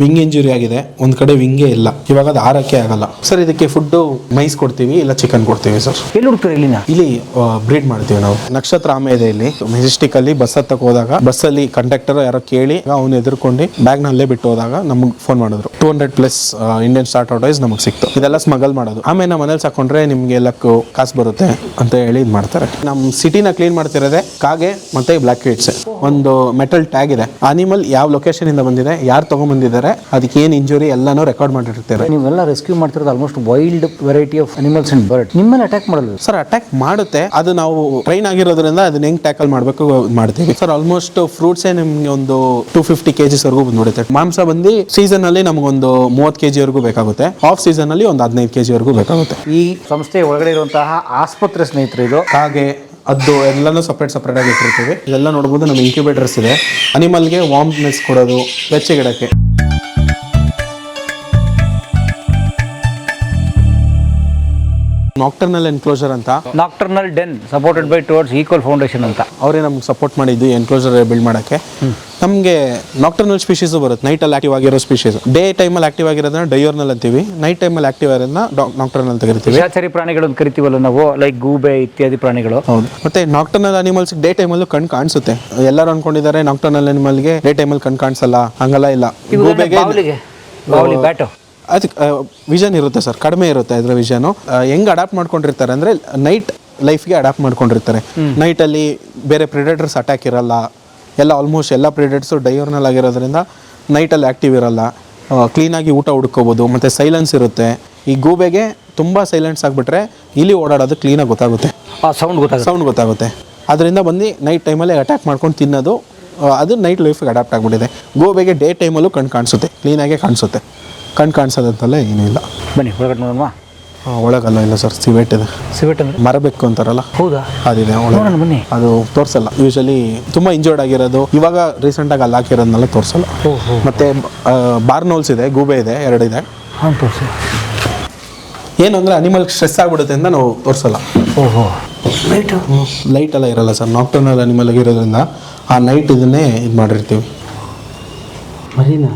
Wing injury ಆಗಿದೆ. ಒಂದ್ ಕಡೆ ವಿಂಗೇ ಇಲ್ಲ. ಇವಾಗ ಅದು ಆರಕ್ಕೆ ಆಗಲ್ಲ. ಸರ್ ಇದಕ್ಕೆ ಫುಡ್ ಮೈಸ್ ಕೊಡ್ತೀವಿ ಇಲ್ಲ ಚಿಕನ್ ಕೊಡ್ತೀವಿ ಸರ್ ಎಲ್ಲಿ ಹುಡುಕ್ತಾರೆ ಇಲ್ಲಿನ? ಇಲ್ಲಿ ಬ್ರೀಡ್ ಮಾಡ್ತೀವಿ ನಾವು. ನಕ್ಷತ್ರ ಆಮೆ ಇದೆ ಇಲ್ಲಿ. ಮೆಜೆಸ್ಟಿಕ್ ಅಲ್ಲಿ ಬಸ್ ಹತ್ತಕ್ಕೆ ಹೋದಾಗ ಬಸ್ ಅಲ್ಲಿ ಕಂಡಕ್ಟರ್ ಯಾರೋ ಕೇಳಿ ಅವ್ನು ಎದುರ್ಕೊಂಡು ಬ್ಯಾಗ್ ನಲ್ಲೇ ಬಿಟ್ಟು ಹೋದಾಗ ನಮಗೆ ಫೋನ್ ಮಾಡಿದ್ರು. Two hundred plus Indian star tortoise ನಮಗೆ ಸಿಕ್ತು. ಇದೆಲ್ಲ ಸ್ಮಗಲ್ ಮಾಡೋದು. ಆಮೇಲೆ ನಮ್ಮ ಮನೇಲಿ ಸಾಕೊಂಡ್ರೆ ನಿಮ್ಗೆ ಎಲ್ಲಕ್ಕೂ ಕಾಸು ಬರುತ್ತೆ ಅಂತ ಹೇಳಿ ಇದು ಮಾಡ್ತಾರೆ. ನಮ್ಮ ಸಿಟಿನ ಕ್ಲೀನ್ ಮಾಡ್ತಿರೋದೆ ಕಾಗೆ ಮತ್ತೆ ಬ್ಲಾಕ್ ಕಿಡ್ಸ್ ಒಂದು ಮೆಟಲ್ ಟ್ಯಾಗ್ ಇದೆ. ಅನಿಮಲ್ ಯಾವ ಲೊಕೇಶನ್ ಇಂದ ಬಂದಿದೆ ಯಾರು ತಗೊಂಡ್ಬಂದಿದ್ದಾರೆ ಅದಕ್ಕೆ ಏನು ಇಂಜುರಿ ಎಲ್ಲಾನು ರೆಕಾರ್ಡ್ ಮಾಡಿರ್ತಾರೆ ನೀವೆಲ್ಲ ರೆಸ್ಕ್ಯೂ ಮಾಡ್ತಿರೋದು almost wild variety of animals and bird ನಿಮ್ಮನ್ನ ಅಟ್ಯಾಕ್ ಮಾಡಲ್ಲ ಸರ್ ಅಟ್ಯಾಕ್ ಮಾಡುತ್ತೆ. ಅದು ನಾವು ಟ್ರೈನ್ ಆಗಿರೋದ್ರಿಂದ ಅದನ್ನ ಹೆಂಗ್ ಟ್ಯಾಕಲ್ ಮಾಡಬೇಕು ಮಾಡ್ತೀವಿ. ಸರ್ ಆಲ್ಮೋಸ್ಟ್ ಫ್ರೂಟ್ಸೇ ನಿಮ್ಗೆ ಒಂದು ಟೂ ಫಿಫ್ಟಿ ಕೆಜಿಸ್ ವರೆಗೂ ಬಂದ್ಬಿಡುತ್ತೆ ಮಾಂಸ ಬಂದು ಸೀಸನ್ ಅಲ್ಲಿ ನಮಗೊಂದು ಮೂವತ್ತು ಕೆಜಿ ವರೆಗೂ ಬೇಕಾಗುತ್ತೆ. ಆಫ್ ಸೀಸನ್ ಅಲ್ಲಿ ಒಂದು ಹದಿನೈದು ಕೆಜಿ ವರೆಗೂ ಬೇಕಾಗುತ್ತೆ. ಈ ಸಂಸ್ಥೆ ಒಳಗಡೆ ಇರುವಂತಹ ಆಸ್ಪತ್ರೆ ಸ್ನೇಹಿತರು ಇದು ಹಾಗೆ ಅದು ಎಲ್ಲನೂ ಸಪ್ರೇಟ್ ಸಪ್ರೇಟ್ ಆಗಿ ಇಟ್ಟಿರ್ತೀವಿ. ಇದೆಲ್ಲ ನೋಡ್ಬೋದು ನಮ್ಮ ಇನ್ಕ್ಯುಬೇಟರ್ಸ್ ಇದೆ. ಅನಿಮಲ್ಗೆ ವಾಮ್ನೆಸ್ ಕೊಡೋದು ಬೆಚ್ಚಗಿಡಕ್ಕೆ. ನಾಕ್ಟರ್ನಲ್ ಎನ್ಕ್ಲೋಜರ್ ಅಂತ. Nocturnal den supported by towards equal foundation ಅಂತ. ಅವರೇ ನಮ್ಗೆ ಸಪೋರ್ಟ್ ಮಾಡಿದ್ದು ಎನ್ಕ್ಲೋಜರ್ ಬಿಲ್ಡ್ ಮಾಡೋಕ್ಕೆ. ನಮಗೆ ನಾಕ್ಟರ್ನಲ್ ಸ್ಪೀಷೀಸ್ ಬರುತ್ತೆ. ನೈಟಲ್ಲಿ ಆಕ್ಟಿವ್ ಆಗಿರೋ ಸ್ಪೀಷೀಸ್ ಡೇ ಟೈಮಲ್ಲಿ ಆಕ್ಟಿವ್ ಆಗಿರೋದನ್ನ ಡಯೋರ್ನಲ್ ಅಂತೀವಿ. ನೈಟ್ ಟೈಮಲ್ಲಿ ಆಕ್ಟಿವ್ ಆಗಿರೋದನ್ನ ನಾಕ್ಟರ್ನಲ್ ತೆಗಿತೀವಿ. ವಿಷಾಚಾರಿ ಪ್ರಾಣಿಗಳು ಅಂತ ಕರಿತೀವಲ್ಲ ನಾವು? ಲೈಕ್ ಗೂಬೆ ಇತ್ಯಾದಿ ಪ್ರಾಣಿಗಳು. ಹೌದು. ಮತ್ತೆ ನಾಕ್ಟರ್ನಲ್ ಅನಿಮಲ್ಸ್ ಡೇ ಟೈಮಲ್ಲೂ ಕಣ್ ಕಾಣಿಸುತ್ತೆ. ಎಲ್ಲರೂ ಅನ್ಕೊಂಡಿದ್ದಾರೆ ನಾಕ್ಟರ್ನಲ್ ಅನಿಮಲ್ಗೆ ಡೇ ಟೈಮಲ್ಲಿ ಕಣ್ ಕಾಣಿಸಲ್ಲ. ಹಂಗಲ್ಲ ಇಲ್ಲ. ಗೂಬೆಗೆ ಬಾವಲಿಗೆ. ಬ್ಯಾಟು. ಅದಕ್ಕೆ ವಿಷನ್ ಇರುತ್ತೆ ಸರ್ ಕಡಿಮೆ ಇರುತ್ತೆ ಅದರ ವಿಷನು ಹೆಂಗೆ ಅಡಾಪ್ಟ್ ಮಾಡ್ಕೊಂಡಿರ್ತಾರೆ ಅಂದರೆ ನೈಟ್ ಲೈಫ್ಗೆ ಅಡಾಪ್ಟ್ ಮಾಡ್ಕೊಂಡಿರ್ತಾರೆ. ನೈಟಲ್ಲಿ ಬೇರೆ ಪ್ರಿಡೇಟರ್ಸ್ ಅಟ್ಯಾಕ್ ಇರಲ್ಲ. ಎಲ್ಲ ಆಲ್ಮೋಸ್ಟ್ ಎಲ್ಲ ಪ್ರಿಡೇಟ್ಸು ಡೈವರ್ನಲ್ ಆಗಿರೋದ್ರಿಂದ ನೈಟಲ್ಲಿ ಆ್ಯಕ್ಟಿವ್ ಇರಲ್ಲ. ಕ್ಲೀನಾಗಿ ಊಟ ಹುಡ್ಕೋಬೋದು ಮತ್ತು ಸೈಲೆನ್ಸ್ ಇರುತ್ತೆ. ಈ ಗೂಬೆಗೆ ತುಂಬ ಸೈಲೆನ್ಸ್ ಆಗಿಬಿಟ್ರೆ ಇಲ್ಲಿ ಓಡಾಡೋದು ಕ್ಲೀನಾಗಿ ಗೊತ್ತಾಗುತ್ತೆ. ಆ ಸೌಂಡ್ ಗೊತ್ತಾಗುತ್ತೆ. ಸೌಂಡ್ ಗೊತ್ತಾಗುತ್ತೆ. ಅದರಿಂದ ಬಂದು ನೈಟ್ ಟೈಮಲ್ಲಿ ಅಟ್ಯಾಕ್ ಮಾಡ್ಕೊಂಡು ತಿನ್ನೋದು ಅದು ನೈಟ್ ಲೈಫಿಗೆ ಅಡಾಪ್ಟ್ ಆಗಿಬಿಟ್ಟಿದೆ. ಗೋಬೆಗೆ ಡೇ ಟೈಮಲ್ಲೂ ಕಣ್ಣು ಕಾಣಿಸುತ್ತೆ ಕ್ಲೀನಾಗೆ ಕಾಣಿಸುತ್ತೆ. ಕಣ್ಣು ಕಾಣಿಸೋದಂತಲ್ಲ ಏನಿಲ್ಲ ಇಲ್ಲ. ಬನ್ನಿ ಒಳಗಡೆ ನೋಡೋಣ ಆ, ಒಳಗಲ್ಲ ಇಲ್ಲ ಸರ್ ಸಿವೆಟ್ ಇದೆ. ಸಿವೆಟ್ ಅಂದ್ರೆ? ಮರಬೇಕು ಅಂತಾರಲ್ಲ? ಹೌದಾ? ಅದಿದೆ ಒಳಗೆ ನೋಡೋಣ ಬನ್ನಿ. ಅದು ತೋರಿಸಲ್ಲ. ಯೂಶಲಿ ತುಂಬ ಇಂಜೋರ್ಡ್ ಆಗಿರೋದು. ಇವಾಗ ರೀಸೆಂಟಾಗಿ ಅಲ್ಲಿ ಹಾಕಿರೋದನ್ನೆಲ್ಲ ತೋರಿಸಲ್ಲ. ಓಹೋ. ಮತ್ತೆ ಬಾರ್ನೋಲ್ಸ್ ಇದೆ ಗೂಬೆ ಇದೆ ಎರಡು ಹಾಂ ತೋರಿಸಿ. ಏನು ಅಂದರೆ ಅನಿಮಲ್ ಸ್ಟ್ರೆಸ್ ಆಗ್ಬಿಡುತ್ತೆ ಅಂತ ನಾವು ತೋರಿಸಲ್ಲ. ಓಹೋ. ಲೈಟ್ ಲೈಟ್ ಎಲ್ಲ ಇರಲ್ಲ ಸರ್. ನಾಕ್ಟರ್ನಲ್ ಅನಿಮಲ್ ಆಗಿರೋದ್ರಿಂದ ಆ ನೈಟ್ ಇದನ್ನೇ ಇದು ಮಾಡಿರ್ತೀವಿ. ಮರಿನಾ?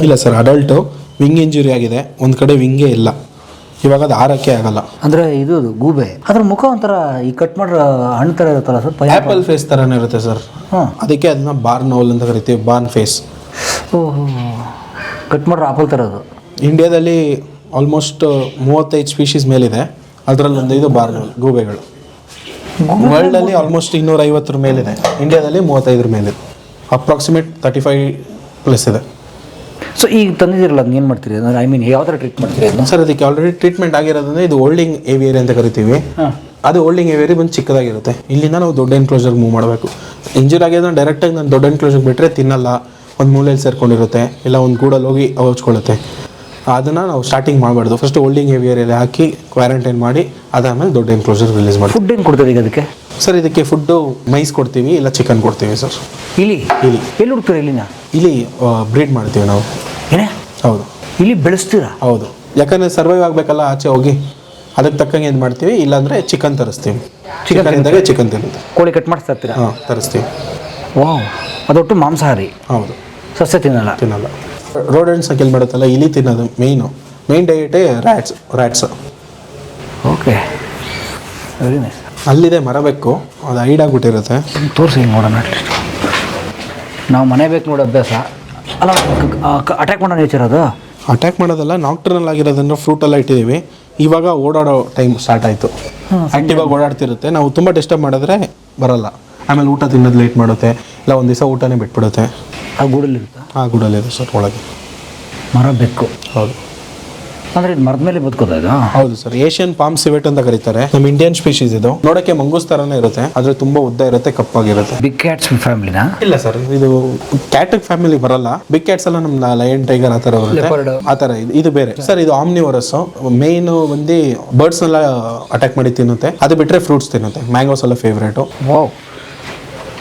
ಇಲ್ಲ ಸರ್ ಅಡಲ್ಟು ವಿಂಗ್ ಇಂಜುರಿ ಆಗಿದೆ ಒಂದು ಕಡೆ ವಿಂಗೇ ಇಲ್ಲ. ಇವಾಗ ಅದು ಆರಕ್ಕೆ ಆಗಲ್ಲ. ಅಂದ್ರೆ ಇದು ಗೂಬೆ. ಅದ್ರ ಮುಖ ಒಂಥರ ಈ ಕಟ್ ಮಾಡ್ರ ಹಣ್ಣು ಥರ ಇರುತ್ತಲ್ಲ ಸರ್? ಆಪಲ್ ಫೇಸ್ ಥರನೇ ಇರುತ್ತೆ ಸರ್. ಹಾಂ. ಅದಕ್ಕೆ ಅದನ್ನ ಬಾರ್ನ್ ನೌಲ್ ಅಂತ ಕರಿತೀವಿ ಬಾರ್ನ್ ಫೇಸ್ ಓಹೋ. ಕಟ್ ಮಾಡ್ರ ಆಪಲ್ ಥರ ಅದು. ಇಂಡಿಯಾದಲ್ಲಿ ಆಲ್ಮೋಸ್ಟ್ ಮೂವತ್ತೈದು ಸ್ಪೀಶೀಸ್ ಮೇಲಿದೆ. ಅದರಲ್ಲಿ ಒಂದು ಇದು ಬಾರ್ನೋಲ್ ಗೂಬೆಗಳು. ವರ್ಲ್ಡಲ್ಲಿ ಆಲ್ಮೋಸ್ಟ್ ಇನ್ನೂರ ಐವತ್ತರ ಮೇಲಿದೆ. ಇಂಡಿಯಾದಲ್ಲಿ ಮೂವತ್ತೈದರ ಮೇಲಿದೆ. ಅಪ್ರಾಕ್ಸಿಮೇಟ್ ತರ್ಟಿ ಫೈವ್ ಪ್ಲಸ್ ಇದೆ. ಸೊ ಈಗ ತಂದಿದ್ದೀರಲ್ಲ ಅದನ್ನ ಏನು ಮಾಡ್ತೀರಿ? ಅಂದ್ರೆ ಐ ಮೀನ್ ಯಾವ ಥರ ಟ್ರೀಟ್ ಮಾಡ್ತೀರಿ ಅದನ್ನ? ಸರ್ ಅದಕ್ಕೆ ಆಲ್ರೆಡಿ ಟ್ರೀಟ್ಮೆಂಟ್ ಆಗಿರೋದಂದ್ರೆ ಇದು ಓಲ್ಡಿಂಗ್ ಏವಿಯರಿ ಅಂತ ಕರಿತೀವಿ. ಅದು ಓಲ್ಡಿಂಗ್ ಏವಿಯರಿ ಬಂದು ಚಿಕ್ಕದಾಗಿರುತ್ತೆ. ಇಲ್ಲಿಂದ ನಾವು ದೊಡ್ಡ ಎನ್ಕ್ಲೋಜರ್ ಮೂವ್ ಮಾಡಬೇಕು. ಇಂಜುರಿ ಆಗಿದ್ರೆ ಡೈರೆಕ್ಟಾಗಿ ನಾನು ದೊಡ್ಡ ಎನ್ಕ್ಲೋಜರ್ ಬಿಟ್ಟರೆ ತಿನ್ನಲ್ಲ. ಒಂದು ಮೂಲೆಯಲ್ಲಿ ಸೇರ್ಕೊಂಡಿರುತ್ತೆ. ಇಲ್ಲ ಒಂದು ಗೂಡಲ್ಲಿ ಹೋಗಿ ಅವಚ್ಕೊಳ್ಳುತ್ತೆ. ಅದನ್ನು ನಾವು ಸ್ಟಾರ್ಟಿಂಗ್ ಮಾಡಬಾರ್ದು. ಫಸ್ಟ್ ಓಲ್ಡಿಂಗ್ ಏವಿಯರಲ್ಲಿ ಹಾಕಿ ಕ್ವಾರಂಟೈನ್ ಮಾಡಿ ಅದಾದಮೇಲೆ ದೊಡ್ಡ ಎನ್ಕ್ಲೋಜರ್ ರಿಲೀಸ್ ಮಾಡಿ ಫುಡ್ ಏನು ಕೊಡ್ತೀರಿ ಈಗ ಅದಕ್ಕೆ? ಸರ್ ಇದಕ್ಕೆ ಫುಡ್ಡು ಮೈಸ್ ಕೊಡ್ತೀವಿ ಇಲ್ಲ ಚಿಕನ್ ಕೊಡ್ತೀವಿ ಸರ್. ಇಲಿ ಇಲಿ ಎಲ್ಲಿ ಹುಡ್ತೀರ ಇಲ್ಲಿನ? ಇಲ್ಲಿ ಬ್ರೀಡ್ ಮಾಡ್ತೀವಿ ನಾವು. ಏನೇ? ಹೌದು. ಇಲ್ಲಿ ಬೆಳೆಸ್ತೀರಾ? ಹೌದು. ಯಾಕಂದರೆ ಸರ್ವೈವ್ ಆಗಬೇಕಲ್ಲ ಆಚೆ ಹೋಗಿ. ಅದಕ್ಕೆ ತಕ್ಕಂಗೆ ಏನು ಮಾಡ್ತೀವಿ ಇಲ್ಲಾಂದರೆ ಚಿಕನ್ ತರಿಸ್ತೀವಿ. ಚಿಕನ್ ಇದ್ದಾಗ ಚಿಕನ್ ತಿನ್ನುತ್ತೆ ಕೋಳಿ ಕಟ್ ಮಾಡಿಸ್ತಾ ಇರ್ತೀರಾ ಹಾಂ ತರಿಸ್ತೀವಿ. ವಾವ್. ಅದೊಟ್ಟು ಮಾಂಸಾಹಾರಿ. ಹೌದು. ಸಸ್ಯ ತಿನ್ನಲ್ಲ? ತಿನ್ನಲ್ಲ. ರೋಡೆಂಟ್ಸ್ ಸೈಕಲ್ ಮಾಡುತ್ತಲ್ಲ ಇಲ್ಲಿ ತಿನ್ನೋದು main main ಡಯಟೇ rats rats okay very nice ಅಲ್ಲಿದೆ ಮರಬೇಕು ಅದು ಐಡ್ ಆಗಿಬಿಟ್ಟಿರುತ್ತೆ. ತೋರಿಸಿ ನೋಡೋಣ. ಅಟ್ಲೀಸ್ಟ್ ನಾವು ಮನೆ ಬೇಕು ನೋಡೋ ಅಭ್ಯಾಸ. ಅಲ್ಲ ಅಟ್ಯಾಕ್ ಮಾಡೋ ನೇಚರ್ ಅದು? ಅಟ್ಯಾಕ್ ಮಾಡೋದಲ್ಲ ನಾಕ್ಟ್ರನಲ್ ಆಗಿರೋದ್ರಿಂದ ಫ್ರೂಟೆಲ್ಲ ಇಟ್ಟಿದ್ದೀವಿ ಇವಾಗ ಓಡಾಡೋ ಟೈಮ್ ಸ್ಟಾರ್ಟ್ ಆಯಿತು. ಆ್ಯಕ್ಟಿವ್ ಆಗಿ ಓಡಾಡ್ತಿರುತ್ತೆ. ನಾವು ತುಂಬ ಡಿಸ್ಟರ್ಬ್ ಮಾಡಿದ್ರೆ ಬರಲ್ಲ. ಆಮೇಲೆ ಊಟ ತಿನ್ನೋದು ಲೇಟ್ ಮಾಡುತ್ತೆ. ಇಲ್ಲ ಒಂದು ದಿವಸ ಊಟನೇ ಬಿಟ್ಬಿಡುತ್ತೆ. ಆ ಗೂಡಲ್ಲಿ ಇರುತ್ತಾ? ಆ ಗೂಡಲ್ಲಿ ಸರ್ ಒಳಗೆ. ಮರ ಬೆಕ್ಕು ಹೌದು. ಅಂದರೆ ಇದು ಮರದ ಮೇಲೆ ಬದುಕೋದ ಇದು? ಹೌದು ಸರ್ ಏಷ್ಯನ್ ಪಾಮ್ ಸಿವೆಟ್ ಅಂತ ಕರೀತಾರೆ. ನಮ್ಮ ಇಂಡಿಯನ್ ಸ್ಪೀಶೀಸ್ ಇದು. ನೋಡಕ್ಕೆ ಮಂಗೂಸ್ ತರನೇ ಇರುತ್ತೆ ಆದ್ರೆ ತುಂಬಾ ಉದ್ದ ಇರುತ್ತೆ ಕಪ್ಪಾಗಿರುತ್ತೆ. ಬಿಗ್ ಕ್ಯಾಟ್ಸ್ ಫ್ಯಾಮಿಲಿನ ಇಲ್ಲ ಸರ್ ಇದು ಕ್ಯಾಟ್ ಫ್ಯಾಮಿಲಿ ಬರಲ್ಲ. ಬಿಗ್ ಕ್ಯಾಟ್ಸ್ ಎಲ್ಲ ನಮ್ಮ ಲಯನ್ ಟೈಗರ್ ಆ ಥರ ಬರುತ್ತೆ ಆತರ ಆ ಥರ ಇದು ಇದು ಬೇರೆ. ಸರ್ ಇದು ಆಮ್ನಿವರಸ್ ಮೇನ್ ಬಂದು ಬರ್ಡ್ಸ್ ಎಲ್ಲ ಅಟ್ಯಾಕ್ ಮಾಡಿ ತಿನ್ನುತ್ತೆ. ಅದು ಬಿಟ್ರೆ ಫ್ರೂಟ್ಸ್ ತಿನ್ನುತ್ತೆ. ಮ್ಯಾಂಗೋಸ್ ಎಲ್ಲ ಫೇವ್ರೇಟು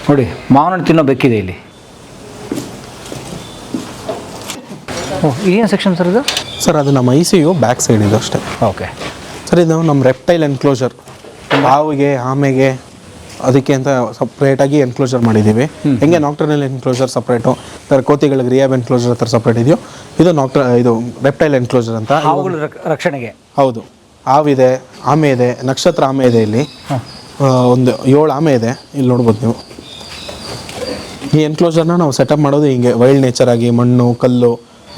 ನೋಡಿ ಮಾವನ ತಿನ್ನೋ ಬೆಕ್ಕಿದೆ ಇಲ್ಲಿ. ಏನು ಸೆಕ್ಷನ್ ಸರ್ ಇದು? ಸರ್ ಅದು ನಮ್ಮ I C U back side ಇದು ಅಷ್ಟೇ. ಓಕೆ ಸರ್ ಇದು ನಮ್ಮ ರೆಪ್ಟೈಲ್ ಎನ್ಕ್ಲೋಜರ್ ಹಾವಿಗೆ ಆಮೆಗೆ ಅದಕ್ಕೆ ಅಂತ ಸಪ್ರೇಟಾಗಿ ಎನ್ಕ್ಲೋಜರ್ ಮಾಡಿದ್ದೀವಿ. ಹೆಂಗೆ ನಾಕ್ಟರ್ನಲ್ ಎನ್ಕ್ಲೋಜರ್ ಸಪ್ರೇಟು ಸರ್ ಕೋತಿಗಳಿಗೆ ರಿಯಾಬ್ ಎನ್ಕ್ಲೋಜರ್ ಹತ್ರ ಸಪ್ರೇಟ್ ಇದೆಯೋ? ಇದು ನಾಕ್ಟರ್ ಇದು ರೆಪ್ಟೈಲ್ ಎನ್ಕ್ಲೋಜರ್ ಅಂತ. ರಕ್ಷಣೆಗೆ. ಹೌದು. ಹಾವಿದೆ ಆಮೆ ಇದೆ ನಕ್ಷತ್ರ ಆಮೆ ಇದೆ ಇಲ್ಲಿ. ಒಂದು ಏಳು ಆಮೆ ಇದೆ. ಇಲ್ಲಿ ನೋಡ್ಬೋದು ನೀವು. ಈ ಎನ್ಕ್ಲೋಜರ್ನ ನಾವು ಸೆಟಪ್ ಮಾಡೋದು ಹಿಂಗೆ ವೈಲ್ಡ್ ನೇಚರ್ ಆಗಿ ಮಣ್ಣು ಕಲ್ಲು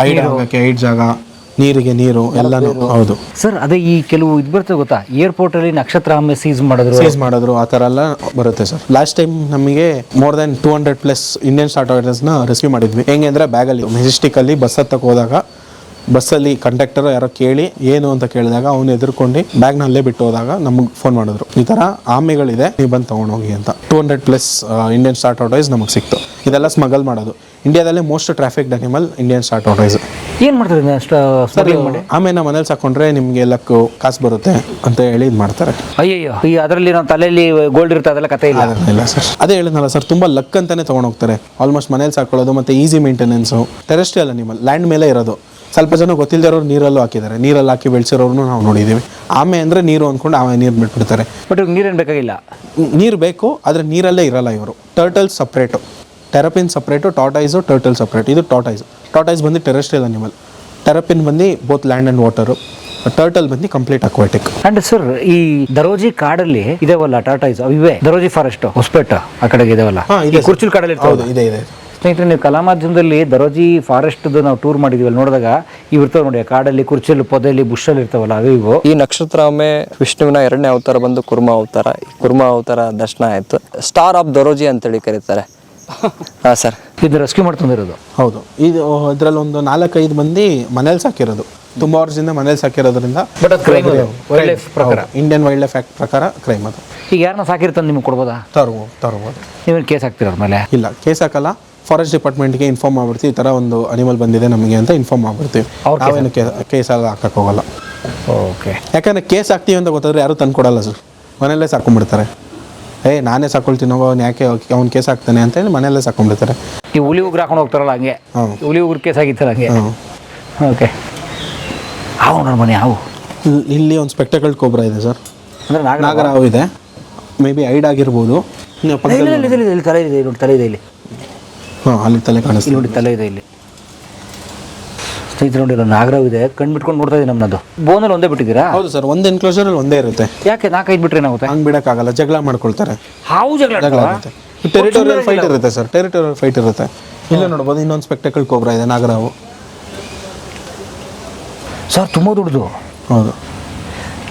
ಐಡ್ ಆಗಕ್ಕೆ ಐಡ್ ಜಾಗ ನೀರಿಗೆ ನೀರು ಎಲ್ಲಾನು ಹೌದು. ಸರ್ ಅದೇ ಈ ಕೆಲವು ಇದು ಬರ್ತದೆ ಗೊತ್ತಾ? ಏರ್ಪೋರ್ಟ್ ಅಲ್ಲಿ ನಕ್ಷತ್ರ ಆಮೆ ಸೀಸ್ ಮಾಡಿದ್ರು. ಸೀಸ್ ಮಾಡಿದ್ರು ಆ ಥರ ಎಲ್ಲ ಬರುತ್ತೆ ಸರ್. ಲಾಸ್ಟ್ ಟೈಮ್ ನಮಗೆ more than two hundred plus Indian ಸ್ಟಾರ್ಟ್ನ rescue ಮಾಡಿದ್ವಿ. ಹೆಂಗೆ ಅಂದರೆ ಬ್ಯಾಗಲ್ಲಿ ಮೆಜೆಸ್ಟಿಕಲ್ಲಿ ಬಸ್ ಹತ್ತಕ್ಕೆ ಹೋದಾಗ ಬಸ್ಸಲ್ಲಿ ಕಂಡಕ್ಟರ್ ಯಾರೋ ಕೇಳಿ ಏನು ಅಂತ ಕೇಳಿದಾಗ ಅವ್ನು ಎದುರ್ಕೊಂಡು ಬ್ಯಾಗ್ನಲ್ಲೇ ಬಿಟ್ಟು ಹೋದಾಗ ನಮಗೆ ಫೋನ್ ಮಾಡಿದ್ರು. ಈ ಥರ ಆಮೆಗಳಿದೆ ನೀವು ಬಂದು ತೊಗೊಂಡೋಗಿ ಅಂತ. Two hundred plus Indian star tortoise ನಮಗೆ ಸಿಕ್ತು. ಇದೆಲ್ಲ ಸ್ಮಗಲ್ ಮಾಡೋದು. ಇಂಡಿಯಾದಲ್ಲೇ most traffic animal Indian star tortoise ಏನು ಮಾಡ್ತಾರೆ ನಮ್ಮ ಸ್ಮಗ್ಲಿಂಗ್ ಮಾಡಿ? ಆಮೇಲೆ ಮನೇಲಿ ಸಾಕೊಂಡ್ರೆ ನಿಮಗೆ ಎಲ್ಲಕ್ಕೂ ಕಾಸು ಬರುತ್ತೆ ಅಂತ ಹೇಳಿ ಇದು ಮಾಡ್ತಾರೆ. ಅಯ್ಯಯ್ಯೋ ಈ ಅದರಲ್ಲಿ ನಾವು ತಲೆಯಲ್ಲಿ ಗೋಲ್ಡ್ ಇರುತ್ತೆ ಅದೆಲ್ಲ ಕತೆ ಇಲ್ಲ? ಇಲ್ಲ ಸರ್ ಅದೇ ಹೇಳಿದ್ನಲ್ಲ ಸರ್ ತುಂಬ ಲಕ್ ಅಂತಾನೆ ತೊಗೊಂಡು ಹೋಗ್ತಾರೆ. ಆಲ್ಮೋಸ್ಟ್ ಮನೇಲಿ ಸಾಕೊಳ್ಳೋದು ಮತ್ತೆ easy maintenance terrestrial animal land ಮೇಲೆ ಇರೋದು. ಸ್ವಲ್ಪ ಜನ ಗೊತ್ತಿಲ್ಲದಿರೋರು ನೀರಲ್ಲೂ ಹಾಕಿದ್ದಾರೆ. ನೀರಲ್ಲಿ ಹಾಕಿ ಬೆಳೆಸಿರೋರು ನಾವು ನೋಡಿದ್ದೀವಿ ಆಮೆ ಅಂದರೆ ನೀರು ಅಂದ್ಕೊಂಡು ಆಮೆ ನೀರು ಬಿಟ್ಬಿಡ್ತಾರೆ. ಬಟ್ ನೀರೇನು ಬೇಕಾಗಿಲ್ಲ? ನೀರು ಬೇಕು ಆದರೆ ನೀರಲ್ಲೇ ಇರಲ್ಲ ಇವರು. Turtle separate terrapin separate tortoise turtle separate ಇದು ಟಾಟೈಸ್ ಟಾಟೈಸ್ ಬಂದು ಟೆರೆಸ್ಟ್ರಿಯಲ್ ಅನಿಮಲ್ ಟೆರಪಿನ್ ಬಂದು both land and water turtle ಬಂದು ಕಂಪ್ಲೀಟ್ ಅಕ್ವಾಟಿಕ್ ಅಂಡ್ ಸರ್ ಈ ದರೋಜಿ ಕಾಡಲ್ಲಿ ಇದಾವಲ್ಲ ಟಾಟಾಯ್ಸ್ ಇವೆ. ದರೋಜಿ ಫಾರೆಸ್ಟ್ ಹೊಸಪೇಟ ಆ ಕಡೆಗೆ ಇದಾವಲ್ಲ? ಕುರ್ಚಿಲ್ ಇದೆ ಕುರ್ಚುಲ್ ಕಾಡಲ್ಲಿ ಇರ್ತಾವೆ ಹೌದು ಇದೆ ಇದೆ. ಸ್ನೇಹಿತರೆ ನೀವು ಕಲಾ ಮಾಧ್ಯಮದಲ್ಲಿ ದರೋಜಿ ಫಾರೆಸ್ಟ್ದು ನಾವು ಟೂರ್ ಮಾಡಿದ್ವಿ ಅಲ್ಲಿ ನೋಡಿದಾಗ ಇವು ಇರ್ತಾವೆ ನೋಡಿ ಕಾಡಲ್ಲಿ ಕುರ್ಚಲ್ಲಿ ಪೊದೆಯಲ್ಲಿ ಬುಷಲ್ಲಿ ಇರ್ತಾವಲ್ಲ ಅವು ಇವು. ಈ ನಕ್ಷತ್ರ ಒಮ್ಮೆ ವಿಷ್ಣುವಿನ ಎರಡನೇ ಅವತಾರ ಬಂದು ಕುರ್ಮ ಅವತಾರ. ಈ ಕುರ್ಮ ಅವತಾರ ದರ್ಶನ ಆಯಿತು. ಸ್ಟಾರ್ ಆಫ್ ದರೋಜಿ ಅಂತೇಳಿ ಕರೀತಾರೆ. ಹಾ ಸರ್. ಇದು ರೆಸ್ಕ್ಯೂ ಮಾಡ್ತಂದಿರೋದು. ಹೌದು. ಇದು ಇದರಲ್ಲಿ ಒಂದು ನಾಲ್ಕೈದು ಮಂದಿ ಮನೇಲಿ ಸಾಕಿರೋದು. ತುಂಬ ವರ್ಷದಿಂದ ಮನೇಲಿ ಸಾಕಿರೋದ್ರಿಂದ ಬಟ್ ಅದು ಕ್ರೈಮ್ ವೈಲ್ಡ್ ಲೈಫ್ ಪ್ರಕಾರ. ಇಂಡಿಯನ್ ವೈಲ್ಡ್ ಲೈಫ್ ಆಕ್ಟ್ ಪ್ರಕಾರ ಕ್ರೈಮ್ ಅದು. ಈಗ ಯಾರನ್ನ ಸಾಕಿರ್ತಾನೆ ನಿಮ್ಗೆ ಕೊಡ್ಬೋದಾ? ತರ್ಬೋದು ತರ್ಬೋದು. ನೀವೇನು ಕೇಸ್ ಹಾಕ್ತೀರ ಅವ್ರ ಮೇಲೆ? ಇಲ್ಲ ಕೇಸ್ ಹಾಕಲ್ಲ. ಫಾರೆಸ್ಟ್ ಡಿಪಾರ್ಟ್ಮೆಂಟ್ಗೆ ಇನ್ಫಾರ್ಮ್ ಮಾಡ್ಬಿಡ್ತೀವಿ. ಈ ಥರ ಒಂದು ಅನಿಮಲ್ ಬಂದಿದೆ ನಮಗೆ ಅಂತ ಇನ್ಫಾರ್ಮ್ ಮಾಡ್ಬಿಡ್ತೀವಿ. ಅವ್ರ್ ನಾವೇನು ಕೇಸ್ ಎಲ್ಲ ಹಾಕಕ್ಕೆ ಹೋಗಲ್ಲ. ಓಕೆ ಯಾಕಂದ್ರೆ ಕೇಸ್ ಹಾಕ್ತೀವಿ ಅಂತ ಗೊತ್ತಾದ್ರೆ ಯಾರು ತಂದು ಕೊಡಲ್ಲ ಸರ್ ಮನೆಯಲ್ಲೇ ಸಾಕೊಂಡ್ಬಿಡ್ತಾರೆ. ಏ ನಾನೇ ಸಾಕೊಳ್ತೀನಿ ಹೋಗೋ ಅವ್ನು ಯಾಕೆ ಅವ್ನು ಕೇಸ್ ಹಾಕ್ತಾನೆ ಅಂತ ಹೇಳಿ ಮನೆಯಲ್ಲೇ ಸಾಕೊಂಡ್ಬಿಡ್ತಾರೆ. ಈ ಹುಲಿ ಉಗ್ರ ಹಾಕೊಂಡು ಹೋಗ್ತಾರಲ್ಲ ಹಂಗೆ? ಹ್ಮ್. ಹುಲಿ ಉಗ್ರ ಕೇಸ್ ಆಗಿತ್ತಲ್ಲ ಹಂಗೆ? ಹ್ಮ್. ಓಕೆ. ಹಾವು ನೋಡಿ ಮನೆ ಹಾವು. ಇಲ್- ಇಲ್ಲಿ ಒಂದು ಸ್ಪೆಕ್ಟಕಲ್ ಕೋಬ್ರಾ ಇದೆ ಸರ್. ಅಂದ್ರೆ ನಾಗ ನಾಗರ ಇದೆ. ಮೇ ಬಿ ಐಡ್ ಆಗಿರ್ಬೋದು. ಇನ್ನು ಪಕ್ಕದಲ್ಲಿ ಇಲ್ಲಿ ತಲೆ ಇದೆ ನೋಡಿ ತಲೆ ಇದೆ ಇಲ್ಲಿ. ಹಾಂ ಅಲ್ಲಿ ತಲೆ ಇಲ್ಲಿ ಕಾಣಿಸ್ತೀನಿ ನೋಡಿ ತಲೆ ಇದೆ ಇಲ್ಲಿ. ಸ್ನೇಹಿತರೆ ನೋಡಿ ಇಲ್ಲ ನಾಗರಾವ್ ಇದೆ ಕಣ್ಣು ಬಿಟ್ಕೊಂಡು ನೋಡ್ತಾ ಇದೆ ನಮ್ಮದು ಬೋನಲ್ಲಿ ಒಂದೇ ಬಿಟ್ಟಿದ್ದೀರಾ? ಹೌದು ಸರ್ ಒಂದು ಎನ್ಕ್ಲೋಜರಲ್ಲಿ ಒಂದೇ ಇರುತ್ತೆ. ಯಾಕೆ? ನಾಲ್ಕೈದು ಬಿಟ್ರೆ ಏನಾಗುತ್ತೆ? ಹಂಗೆ ಬಿಡೋಕ್ಕಾಗಲ್ಲ ಜಗಳ ಮಾಡ್ಕೊಳ್ತಾರೆ. ಹಾವು ಜಗಳ ಜಗಳ ಆಗುತ್ತೆ. ಟೆರಿಟೋರಿಯಲ್ ಫೈಟ್ ಇರುತ್ತೆ ಸರ್ ಟೆರಿಟೋರಿಯಲ್ ಫೈಟ್ ಇರುತ್ತೆ. ಇಲ್ಲ ನೋಡ್ಬೋದು ಇನ್ನೊಂದು ಸ್ಪೆಕ್ಟಕಲ್ ಕೋಬ್ರಾ ಇದೆ ನಾಗರಾವು. ಸರ್ ತುಂಬ ದೊಡ್ಡದು. ಹೌದು.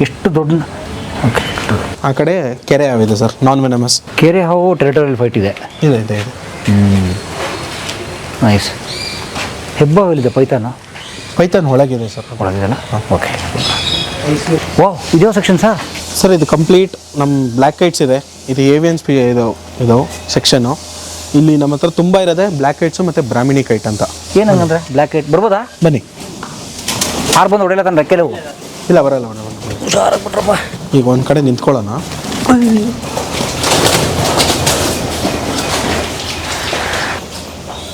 ಎಷ್ಟು ದೊಡ್ಡ ಓಕೆ. ಆ ಕಡೆ ಕೆರೆ ಹಾವಿದೆ ಸರ್ ನಾನ್ ವೆನಮಸ್ ಕೆರೆ ಹಾವು ಟೆರಿಟೋರಿಯಲ್ ಫೈಟ್ ಇದೆ. ಇದೆ ಇದೆ ಇದೆ. ನೈಸ್ ಹೆಬ್ಬಾವಲ್ಲಿದೆ ಪೈತಾನ ಪೈಥಾನ್ ಒಳಗಿದೆ ಸರ್. ಒಳಗಿದೆಲ್ಲ ಓಕೆ ವಾವ್ ಇದೇ ಸೆಕ್ಷನ್ ಸರ್ ಸರ್ ಇದು ಕಂಪ್ಲೀಟ್ ನಮ್ಮ ಬ್ಲ್ಯಾಕ್ ಕೈಟ್ಸ್ ಇದೆ. ಇದು ಏವಿಯನ್ಸ್ ಪಿ ಇದು ಇದು ಸೆಕ್ಷನು ಇಲ್ಲಿ ನಮ್ಮ ಹತ್ರ ತುಂಬ ಇರೋದೆ ಬ್ಲ್ಯಾಕ್ ಕೈಟ್ಸು ಮತ್ತು ಬ್ರಾಹ್ಮಿಣಿ ಕೈಟ್ ಅಂತ. ಏನಂದ್ರೆ ಬ್ಲ್ಯಾಕ್ ಕೈಟ್ ಬರ್ಬೋದಾ? ಬನ್ನಿ. ಆರು ಬಂದು ಹೊಡೆಯಲ್ಲ ತಂದ್ರೆ ಕೆಲವು. ಇಲ್ಲ ಬರಲ್ಲ ಬರಲ್ಲ, ಈಗ ಒಂದು ಕಡೆ ನಿಂತ್ಕೊಳ್ಳೋಣ.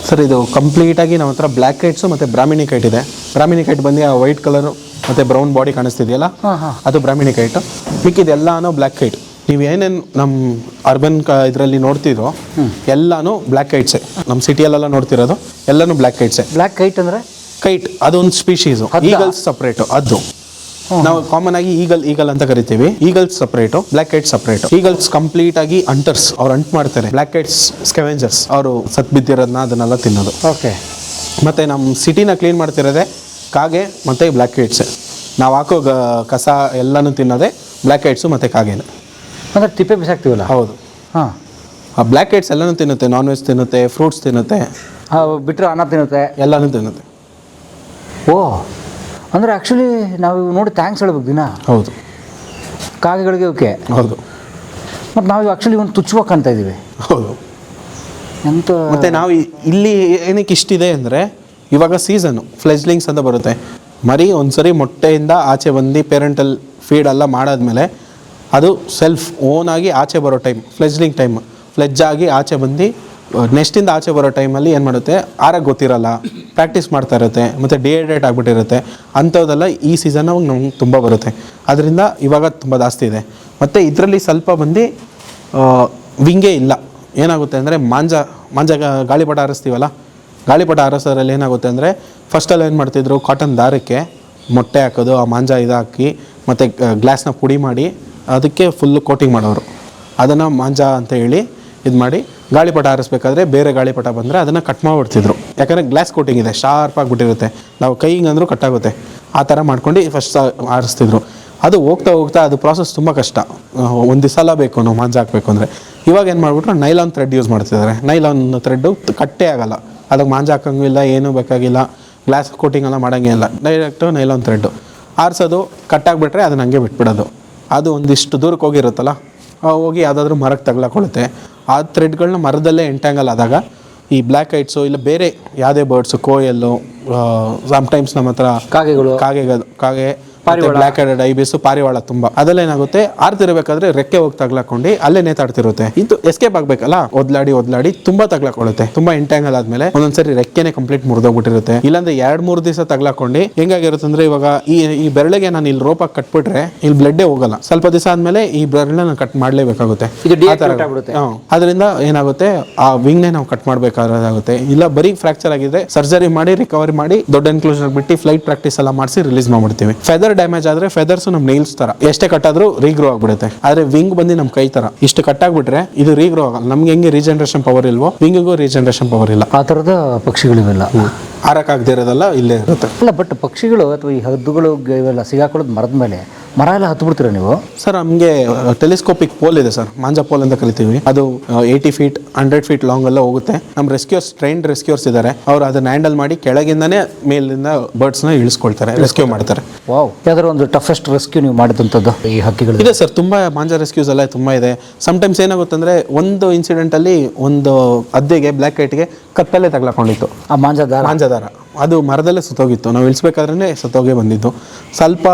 ಸರ್ ಇದು ಕಂಪ್ಲೀಟಾಗಿ ನಮ್ಮ ಹತ್ರ ಬ್ಲ್ಯಾಕ್ ಕೈಟ್ಸು ಮತ್ತು ಬ್ರಾಹ್ಮಿಣಿ ಕೈಟ್ ಇದೆ. ಬ್ರಾಹ್ಮಿಣಿ ಕೈಟ್ ಬಂದು ಆ ವೈಟ್ ಕಲರು ಮತ್ತು ಬ್ರೌನ್ ಬಾಡಿ ಕಾಣಿಸ್ತಿದೆಯಲ್ಲ? ಅದು ಬ್ರಾಹ್ಮಿಣಿ ಕೈಟ್ ಮಿಕ್ಕಿದೆಲ್ಲಾನು ಬ್ಲ್ಯಾಕ್ ಕೈಟ್ ನೀವು ಏನೇನು ನಮ್ಮ ಅರ್ಬನ್ ಕ ಇದರಲ್ಲಿ ನೋಡ್ತಿದ್ರೋ ಎಲ್ಲಾನು ಬ್ಲ್ಯಾಕ್ ಕೈಟ್ಸೆ ನಮ್ಮ ಸಿಟಿಯಲ್ಲೆಲ್ಲ ನೋಡ್ತಿರೋದು ಎಲ್ಲಾನು ಬ್ಲ್ಯಾಕ್ ಕೈಟ್ಸೆ ಬ್ಲ್ಯಾಕ್ ಕೈಟ್ ಅಂದರೆ? ಕೈಟ್ ಅದೊಂದು ಸ್ಪೀಶೀಸು? ಈಗಲ್ಸ್ ಸಪ್ರೇಟು ಅದು. ನಾವು ಕಾಮನ್ ಆಗಿ ಈಗಲ್ ಈಗಲ್ ಅಂತ ಕರಿತೀವಿ. Eagles separate black head separate eagles complete ಆಗಿ ಅಂಟರ್ಸ್ ಅವ್ರು ಅಂಟ್ ಮಾಡ್ತಾರೆ. ಬ್ಲ್ಯಾಕ್ ಹೆಡ್ಸ್ ಸ್ಕೆವೆಂಜರ್ಸ್ ಅವರು ಸತ್ ಬಿದ್ದಿರೋದನ್ನ ಅದನ್ನೆಲ್ಲ ತಿನ್ನೋದು. ಓಕೆ ಮತ್ತೆ ನಮ್ಮ ಸಿಟಿನ ಕ್ಲೀನ್ ಮಾಡ್ತಿರೋದೆ ಕಾಗೆ ಮತ್ತೆ ಬ್ಲ್ಯಾಕ್ ಹೆಡ್ಸ್ ನಾವು ಹಾಕೋ ಗ ಕಸ ಎಲ್ಲನೂ ತಿನ್ನೋದೇ ಬ್ಲ್ಯಾಕ್ ಹೆಡ್ಸ್ ಮತ್ತೆ ಕಾಗೆನ. ಅಂದ್ರೆ ತಿಪ್ಪೆ ಬಿಸಾಕ್ತೀವಲ್ಲ? ಹೌದು. ಹಾಂ. ಆ ಬ್ಲ್ಯಾಕ್ ಹೆಡ್ಸ್ ಎಲ್ಲನೂ ತಿನ್ನುತ್ತೆ ನಾನ್ ವೆಜ್ ತಿನ್ನುತ್ತೆ ಫ್ರೂಟ್ಸ್ ತಿನ್ನುತ್ತೆ. ಬಿಟ್ಟರೆ ಅನ್ನ ತಿನ್ನುತ್ತೆ? ಎಲ್ಲನೂ ತಿನ್ನುತ್ತೆ. ಓ. ಅಂದರೆ ಆ್ಯಕ್ಚುಲಿ ನಾವು ನೋಡಿ ಥ್ಯಾಂಕ್ಸ್ ಹೇಳ್ಬೇಕು ದಿನ. ಹೌದು. ಕಾಗೆಗಳಿಗೆ ಓಕೆ ಹೌದು. ಮತ್ತು ನಾವು ಆ್ಯಕ್ಚುಲಿ ಒಂದು ತುಚ್ಛವಾಗಿ ಅಂತ ಇದ್ದೀವಿ. ಹೌದು. ಎಂತ ಮತ್ತೆ ನಾವು ಇಲ್ಲಿ ಏನಕ್ಕೆ ಇಷ್ಟಿದೆ ಅಂದರೆ ಇವಾಗ ಸೀಸನ್ ಫ್ಲೆಜ್ಲಿಂಗ್ಸ್ ಅಂತ ಬರುತ್ತೆ. ಮರಿ ಒಂದ್ಸರಿ ಮೊಟ್ಟೆಯಿಂದ ಆಚೆ ಬಂದು ಪೇರೆಂಟಲ್ ಫೀಡ್ ಎಲ್ಲ ಮಾಡಾದ್ಮೇಲೆ ಅದು ಸೆಲ್ಫ್ ಓನ್ ಆಗಿ ಆಚೆ ಬರೋ ಟೈಮ್ ಫ್ಲೆಜ್ಲಿಂಗ್ ಟೈಮ್ ಫ್ಲೆಜ್ ಆಗಿ ಆಚೆ ಬಂದು ನೆಕ್ಸ್ಟಿಂದ ಆಚೆ ಬರೋ ಟೈಮಲ್ಲಿ ಏನು ಮಾಡುತ್ತೆ? ಆರಾಗ ಗೊತ್ತಿರಲ್ಲ. ಪ್ರಾಕ್ಟೀಸ್ ಮಾಡ್ತಾ ಇರುತ್ತೆ, ಮತ್ತು ಡಿಹೈಡ್ರೇಟ್ ಆಗಿಬಿಟ್ಟಿರುತ್ತೆ. ಅಂಥದ್ದೆಲ್ಲ ಈ ಸೀಸನ್ ನಮ್ಗೆ ತುಂಬ ಬರುತ್ತೆ. ಅದರಿಂದ ಇವಾಗ ತುಂಬ ಜಾಸ್ತಿ ಇದೆ. ಮತ್ತು ಇದರಲ್ಲಿ ಸ್ವಲ್ಪ ಬಂದು ವಿಂಗೇ ಇಲ್ಲ. ಏನಾಗುತ್ತೆ ಅಂದರೆ ಮಾಂಜ ಮಾಂಜ ಗಾಳಿಪಟ ಹಾರಿಸ್ತೀವಲ್ಲ ಗಾಳಿಪಟ ಹಾರಿಸೋದ್ರಲ್ಲಿ ಏನಾಗುತ್ತೆ ಅಂದರೆ ಫಸ್ಟಲ್ಲಿ ಏನು ಮಾಡ್ತಿದ್ರು? ಕಾಟನ್ ದಾರಕ್ಕೆ ಮೊಟ್ಟೆ ಹಾಕೋದು, ಆ ಮಾಂಜ ಇದು ಹಾಕಿ ಮತ್ತು ಗ್ಲಾಸ್ನ ಪುಡಿ ಮಾಡಿ, ಅದಕ್ಕೆ ಫುಲ್ಲು ಕೋಟಿಂಗ್ ಮಾಡೋರು. ಅದನ್ನು ಮಾಂಜ ಅಂತ ಹೇಳಿ ಇದು ಮಾಡಿ ಗಾಳಿಪಟ ಹಾರಿಸ್ಬೇಕಾದ್ರೆ ಬೇರೆ ಗಾಳಿಪಟ ಬಂದರೆ ಅದನ್ನು ಕಟ್ ಮಾಡಿಬಿಡ್ತಿದ್ರು. ಯಾಕಂದರೆ ಗ್ಲಾಸ್ ಕೋಟಿಂಗ್ ಇದೆ ಶಾರ್ಪ್ ಆಗಿಬಿಟ್ಟಿರುತ್ತೆ ನಾವು ಕೈ ಅಂದರೂ ಕಟ್ಟಾಗುತ್ತೆ ಆ ಥರ ಮಾಡ್ಕೊಂಡು ಫಸ್ಟ್ ಆರಿಸ್ತಿದ್ರು. ಅದು ಹೋಗ್ತಾ ಹೋಗ್ತಾ ಅದು ಪ್ರಾಸೆಸ್ ತುಂಬ ಕಷ್ಟ. ಒಂದು ಸಲ ಬೇಕು ನಾವು ಮಾಂಜ ಹಾಕಬೇಕು ಅಂದರೆ. ಇವಾಗ ಏನು ಮಾಡಿಬಿಟ್ರು ನೈಲಾನ್ ಥ್ರೆಡ್ ಯೂಸ್ ಮಾಡ್ತಿದ್ದಾರೆ. ನೈಲಾನ್ ಥ್ರೆಡ್ಡು ಕಟ್ಟೇ ಆಗಲ್ಲ. ಅದಕ್ಕೆ ಮಾಂಜ ಹಾಕೋಂಗಿಲ್ಲ ಏನೂ ಬೇಕಾಗಿಲ್ಲ. ಗ್ಲಾಸ್ ಕೋಟಿಂಗ್ ಎಲ್ಲ ಮಾಡೋಂಗಿಲ್ಲ ಡೈರೆಕ್ಟು ನೈಲಾನ್ ಥ್ರೆಡ್ಡು ಆರಿಸೋದು ಕಟ್ಟಾಗ್ಬಿಟ್ರೆ ಅದನ್ನ ಹಂಗೆ ಬಿಟ್ಬಿಡೋದು. ಅದು ಒಂದಿಷ್ಟು ದೂರಕ್ಕೆ ಹೋಗಿರುತ್ತಲ್ಲ ಹೋಗಿ ಯಾವುದಾದ್ರೂ ಮರಕ್ಕೆ ತಗ್ಲಾಕೊಳ್ಳುತ್ತೆ. ಆ ಥ್ರೆಡ್ಗಳನ್ನ ಮರದಲ್ಲೇ ಎಂಟ್ಯಾಂಗಲ್ ಆದಾಗ ಈ ಬ್ಲ್ಯಾಕ್ ಐಟ್ಸು ಇಲ್ಲ ಬೇರೆ ಯಾವುದೇ ಬರ್ಡ್ಸು ಕೋಯಲ್ಲು ಸಮ್ಟೈಮ್ಸ್ ನಮ್ಮ ಹತ್ರ ಕಾಗೆಗಳು. ಕಾಗೆಗಳು ಕಾಗೆ ಬ್ಲ್ಯಾಕ್ ಹೆಡೆಡ್ ಐಬಿಸು ಪಾರಿವಾಳ ತುಂಬಾ. ಅದೆಲ್ಲ ಏನಾಗುತ್ತೆ ಆರ್ತಿರ್ಬೇಕಾದ್ರೆ ರೆಕ್ಕೆ ಹೋಗಿ ತಗ್ಲಾಕೊಂಡು ಅಲ್ಲೇ ನೇತಾಡ್ತಿರುತ್ತೆ. ಇದು ಎಸ್ಕೇಪ್ ಆಗ್ಬೇಕಲ್ಲ? ಒದ್ಲಾಡಿ ಒದ್ಲಾಡಿ ತುಂಬಾ ತಗ್ಲಾಕೊಳ್ಳುತ್ತೆ. ತುಂಬಾ ಇಂಟ್ಯಾಂಗಲ್ ಆದ್ಮೇಲೆ ಒಂದೊಂದ್ಸರಿ ರೆಕ್ಕೆನೆ ಕಂಪ್ಲೀಟ್ ಮುರಿದೋಗ್ಬಿಟ್ಟಿರುತ್ತೆ. ಇಲ್ಲಾಂದ್ರೆ ಎರಡ್ ಮೂರು ದಿವಸ ತಗ್ಲಾಕೊಂಡು ಹೆಂಗಾಗಿರುತ್ತೆ ಅಂದ್ರೆ ಇವಾಗ ಈ ಈ ಬೆರಳಿಗೆ ನಾನು ಇಲ್ಲಿ ರೋಪಾಗಿ ಕಟ್ಬಿಟ್ರೆ ಇಲ್ಲಿ ಬ್ಲಡ್ ಹೋಗಲ್ಲ. ಸ್ವಲ್ಪ ದಿವಸ ಆದ್ಮೇಲೆ ಈ ಬೆರಳನ್ನ ಕಟ್ ಮಾಡ್ಲೇಬೇಕಾಗುತ್ತೆ. ಅದರಿಂದ ಏನಾಗುತ್ತೆ? ಆ ವಿಂಗ್ ನೇ ನಾವು ಕಟ್ ಮಾಡ್ಬೇಕಾಗುತ್ತೆ ಇಲ್ಲ ಬರೀ ಫ್ರಾಕ್ಚರ್ ಆಗಿದ್ರೆ ಸರ್ಜರಿ ಮಾಡಿ ರಿಕವರಿ ಮಾಡಿ ದೊಡ್ಡ ಎನ್ಕ್ಲೋಸರ್ ಬಿಟ್ಟು ಫ್ಲೈಟ್ ಪ್ರಾಕ್ಟೀಸ್ ಎಲ್ಲ ಮಾಡಿಸಿ ರಿಲೀಸ್ ಮಾಡ್ಬಿಡ್ತೀವಿ. ಫೆದರ್ ಡ್ಯಾಮೇಜ್ ಆದ್ರೆ ಫೆದರ್ಸ್ ನಮ್ ನೈಲ್ಸ್ ತರ. ಎಷ್ಟೇ ಆದ್ರೂ ರೀಗ್ರೋ ಆಗ್ಬಿಡುತ್ತೆ. ಆದ್ರೆ ವಿಂಗ್ ಬಂದು ನಮ್ ಕೈ ತರ. ಇಷ್ಟು ಕಟ್ಟಾಗ್ಬಿಟ್ರೆ ಇದು ರೀಗ್ರೋ ಆಗಲ್ಲ. ನಮ್ಗೆ ಹೆಂಗೆ ರೀಜನರೇಷನ್ ಪವರ್ ಇಲ್ವೋ ವಿಂಗಿಗೂ ರೀಜನರೇಷನ್ ಪವರ್ ಇಲ್ಲ. ಆ ಥರದ ಪಕ್ಷಿಗಳಿವೆಲ್ಲ ಆರಕ್ಕಾಗದೇ ಇರೋದಲ್ಲ ಇಲ್ಲೇ ಇರುತ್ತೆ. ಅಲ್ಲ ಬಟ್ ಪಕ್ಷಿಗಳು ಅಥವಾ ಈ ಹದ್ದುಗಳು ಇವೆಲ್ಲ ಸಿಗಾಕೊಳ್ಳೋದು ಮರದ ಮೇಲೆ ಮರ ಎಲ್ಲ ಹತ್ತು ಬಿಡ್ತೀರಾ ನೀವು? ಸರ್ ನಮಗೆ ಟೆಲಿಸ್ಕೋಪಿಕ್ ಪೋಲ್ ಇದೆ ಸರ್. ಮಾಂಜಾ ಪೋಲ್ ಅಂತ ಕರಿತೀವಿ. ಅದು eighty feet hundred feet long ಎಲ್ಲ ಹೋಗುತ್ತೆ. ನಮ್ಮ ರೆಸ್ಕ್ಯೂರ್ಸ್ ಟ್ರೈನ್ಡ್ ರೆಸ್ಕ್ಯೂರ್ಸ್ ಇದ್ದಾರೆ ಅವ್ರು ಅದನ್ನ ಹ್ಯಾಂಡಲ್ ಮಾಡಿ ಕೆಳಗಿಂದಾನೇ ಮೇಲಿಂದ ಬರ್ಡ್ಸ್ನ ಇಳಿಸ್ಕೊಳ್ತಾರೆ ರೆಸ್ಕ್ಯೂ ಮಾಡ್ತಾರೆ. ವಾವ್. ಯಾವ್ದಾದ್ರು ಒಂದು ಟಫೆಸ್ಟ್ ರೆಸ್ಕ್ಯೂ ನೀವು ಮಾಡಿದಂಥದ್ದು ಈ ಹಕ್ಕಿಗಳು ಇದೆ ಸರ್ ತುಂಬ ಮಾಂಜಾ ರೆಸ್ಕ್ಯೂಸ್ ಎಲ್ಲ ತುಂಬ ಇದೆ. ಸಮ್ಟೈಮ್ಸ್ ಏನಾಗುತ್ತೆ ಅಂದರೆ ಒಂದು ಇನ್ಸಿಡೆಂಟಲ್ಲಿ ಒಂದು ಅದ್ದೆಗೆ ಬ್ಲ್ಯಾಕ್ ಕೈಟ್ಗೆ ಕತ್ತಲ್ಲೇ ತಗ್ಲಾಕೊಂಡಿತ್ತು. ಆ ಮಾಂಜದಾರ ಮಾಂಜದಾರ ಅದು ಮರದಲ್ಲೇ ಸುತ್ತೋಗಿತ್ತು. ನಾವು ಇಳಿಸ್ಬೇಕಾದ್ರೆ ಸುತ್ತೋಗೇ ಬಂದಿದ್ದು. ಸ್ವಲ್ಪ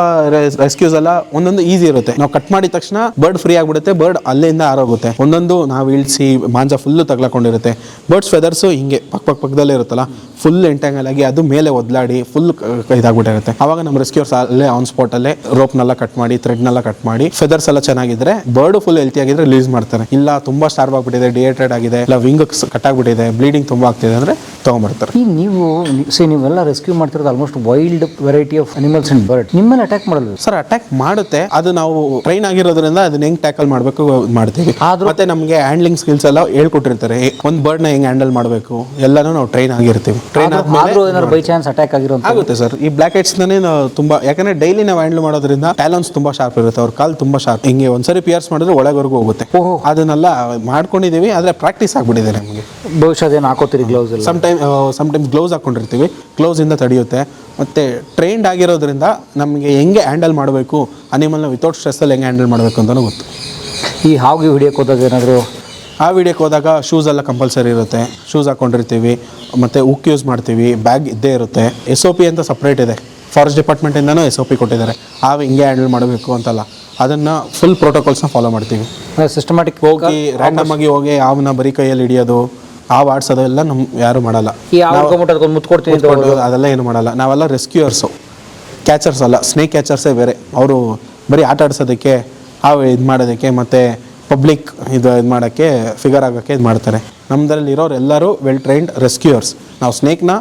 ರೆಸ್ಕ್ಯೂಸ್ ಎಲ್ಲ ಒಂದೊಂದು ಈಸಿ ಇರುತ್ತೆ. ನಾವು ಕಟ್ ಮಾಡಿದ ತಕ್ಷಣ ಬರ್ಡ್ ಫ್ರೀ ಆಗ್ಬಿಡುತ್ತೆ ಬರ್ಡ್ ಅಲ್ಲಿಂದ ಆರೋಗುತ್ತೆ. ಒಂದೊಂದು ನಾವು ಇಳಿಸಿ ಮಾಂಜ ಫುಲ್ಲು ತಗ್ಲಾಕೊಂಡಿರುತ್ತೆ. ಬರ್ಡ್ಸ್ ಫೆದರ್ಸು ಹಿಂಗೆ ಪಕ್ಕ ಪಕ್ಕ ಪಕ್ಕದಲ್ಲೇ ಇರುತ್ತಲ್ಲ ಫುಲ್ ಎಂಟ್ಯಾಂಗಲ್ ಆಗಿ ಅದು ಮೇಲೆ ಒದ್ಲಾಡಿ ಫುಲ್ ಇದಾಗ್ಬಿಟ್ಟಿರುತ್ತೆ. ಅವಾಗ ನಮ್ಮ ರೆಸ್ಕ್ಯೂರ್ಸ್ ಅಲ್ಲೇ ಆನ್ ಸ್ಪಾಟ್ ಅಲ್ಲೇ ರೋಪ್ನೆಲ್ಲ ಕಟ್ ಮಾಡಿ ಥ್ರೆಡ್ನೆಲ್ಲ ಕಟ್ ಮಾಡಿ ಫೆದರ್ಸ್ ಎಲ್ಲ ಚೆನ್ನಾಗಿದ್ರೆ ಬರ್ಡ್ ಫುಲ್ ಹೆಲ್ತಿ ಆಗಿದ್ರೆ ರಿಲೀಸ್ ಮಾಡ್ತಾರೆ. ಇಲ್ಲ ತುಂಬಾ ಸ್ಟಾರ್ವ್ ಆಗ್ಬಿಟ್ಟಿದೆ ಡಿಹೈಡ್ರೇಟ್ ಆಗಿದೆ ಇಲ್ಲ ವಿಂಗ್ ಕಟ್ ಆಗ್ಬಿಟ್ಟಿದೆ ಬ್ಲೀಡಿಂಗ್ ತುಂಬಾ ಆಗ್ತಿದೆ ಅಂದ್ರೆ ತಗೊಂಡ್ಬರ್ತಾರೆ ಈ ನೀವು ಸಿ ನೀವೆಲ್ಲ ರೆಸ್ಕ್ಯೂ ಮಾಡ್ತಿರೋದು almost wild variety of animals and bird ನಿಮ್ಮಲ್ಲಿ ಅಟ್ಯಾಕ್ ಮಾಡಲ್ಲ ಸರ್ ಅಟ್ಯಾಕ್ ಮಾಡುತ್ತೆ ಅದು ನಾವು ಟ್ರೈನ್ ಆಗಿರೋದ್ರಿಂದ ಅದನ್ನ ಹೆಂಗ್ ಟ್ಯಾಕಲ್ ಮಾಡಬೇಕು ಮಾಡ್ತೀವಿ. ಮತ್ತೆ ನಮಗೆ ಹ್ಯಾಂಡ್ಲಿಂಗ್ ಸ್ಕಿಲ್ಸ್ ಎಲ್ಲ ಹೇಳ್ಕೊಟ್ಟಿರ್ತಾರೆ. ಒಂದು ನ ಹೆಂಗ್ ಹ್ಯಾಂಡಲ್ ಮಾಡಬೇಕು ಎಲ್ಲಾನು ನಾವು ಟ್ರೈನ್ ಆಗಿರ್ತೀವಿ. ಟ್ರೈನ್ ಆದ್ರೂ ಏನಾದ್ರು ಬೈ ಚಾನ್ಸ್ ಅಟ್ಯಾಕ್ ಆಗಿರೋ ಆಗುತ್ತೆ ಸರ್ ಈ ಬ್ಲಾಕೆಟ್ಸ್ ಹೆಡ್ಸ್ನೇ ತುಂಬಾ ಯಾಕಂದ್ರೆ ಡೈಲಿ ನಾವು ಹ್ಯಾಂಡಲ್ ಮಾಡೋದ್ರಿಂದ ಟ್ಯಾಲೆನ್ಸ್ ತುಂಬಾ ಶಾರ್ಪ್ ಇರುತ್ತೆ ಅವ್ರ ಕಾಲ್ ತುಂಬಾ ಶಾರ್ಪ್ ಹಿಂಗೆ ಒಂದ್ಸರಿ ಪಿಯರ್ಸ್ ಮಾಡಿದ್ರೆ ಒಳಗವರೆಗೂ ಹೋಗುತ್ತೆ. ಅದನ್ನೆಲ್ಲ ಮಾಡ್ಕೊಂಡಿದೀವಿ ಆದ್ರೆ ಪ್ರಾಕ್ಟೀಸ್ ಆಗ್ಬಿಟ್ಟಿದೆ ನಮಗೆ. ಬಹುಶಃ ಅದೇನು ಹಾಕೋತೀರಿ gloves some time some time gloves ಹಾಕೊಂಡಿರ್ತೀವಿ. Gloves ಇಂದ ತಡೆಯುತ್ತೆ. ಮತ್ತೆ ಟ್ರೈನ್ಡ್ ಆಗಿರೋದ್ರಿಂದ ನಮಗೆ ಹೆಂಗೆ ಹ್ಯಾಂಡಲ್ ಮಾಡಬೇಕು? ಅನಿಮಲ್ನ ವಿತೌಟ್ ಸ್ಟ್ರೆಸ್ಸಲ್ಲಿ ಹೆಂಗೆ ಹ್ಯಾಂಡಲ್ ಮಾಡಬೇಕು ಅಂತಲೂ ಗೊತ್ತು. ಈ ಹಾವಿಗೆ ಹಿಡಿಯೋಕೆ ಹೋದಾಗ ಏನಾದರೂ ಆ ವಿಡಿಯೋಕ್ಕೆ ಹೋದಾಗ ಶೂಸ್ ಎಲ್ಲ ಕಂಪಲ್ಸರಿ ಇರುತ್ತೆ. ಶೂಸ್ ಹಾಕೊಂಡಿರ್ತೀವಿ ಮತ್ತು ಉಕ್ ಯೂಸ್ ಮಾಡ್ತೀವಿ ಬ್ಯಾಗ್ ಇದ್ದೇ ಇರುತ್ತೆ. ಎಸ್ ಒ ಪಿ ಅಂತ ಸಪ್ರೇಟ್ ಇದೆ. ಫಾರೆಸ್ಟ್ ಡಿಪಾರ್ಟ್ಮೆಂಟಿಂದನೂ ಎಸ್ ಒ ಪಿ ಕೊಟ್ಟಿದ್ದಾರೆ. ಹಾವು ಹಿಂಗೆ ಹ್ಯಾಂಡಲ್ ಮಾಡಬೇಕು ಅಂತಲ್ಲ. ಅದನ್ನು ಫುಲ್ ಪ್ರೋಟೋಕಾಲ್ಸ್ನ ಫಾಲೋ ಮಾಡ್ತೀವಿ. ಸಿಸ್ಟಮ್ಯಾಟಿಕ್ ಹೋಗಿ ರ್ಯಾಂಡಮ್ ಆಗಿ ಹೋಗಿ ಹಾವನ್ನ ಬರೀ ಕೈಯಲ್ಲಿ ಹಿಡಿಯೋದು ಹಾವು ಆಡ್ಸೋದು ಎಲ್ಲ ನಮ್ಮ ಯಾರು ಮಾಡಲ್ಲ. ಅದೆಲ್ಲ ಏನು ಮಾಡಲ್ಲ. ನಾವೆಲ್ಲ ರೆಸ್ಕ್ಯೂಯರ್ಸು ಕ್ಯಾಚರ್ಸ್ ಅಲ್ಲ. ಸ್ನೇಕ್ ಕ್ಯಾಚರ್ಸೇ ಬೇರೆ. ಅವರು ಬರೀ ಆಟ ಆಡ್ಸೋದಕ್ಕೆ ಆ ಇದು ಮಾಡೋದಕ್ಕೆ ಮತ್ತು ಪಬ್ಲಿಕ್ ಇದು ಇದು ಮಾಡೋಕ್ಕೆ ಫಿಗರ್ ಆಗೋಕ್ಕೆ ಇದು ಮಾಡ್ತಾರೆ. ನಮ್ಮದ್ರಲ್ಲಿ ಇರೋರು ಎಲ್ಲರೂ ವೆಲ್ ಟ್ರೈನ್ಡ್ ರೆಸ್ಕ್ಯೂಯರ್ಸ್ ನಾವು ಸ್ನೇಕ್ನ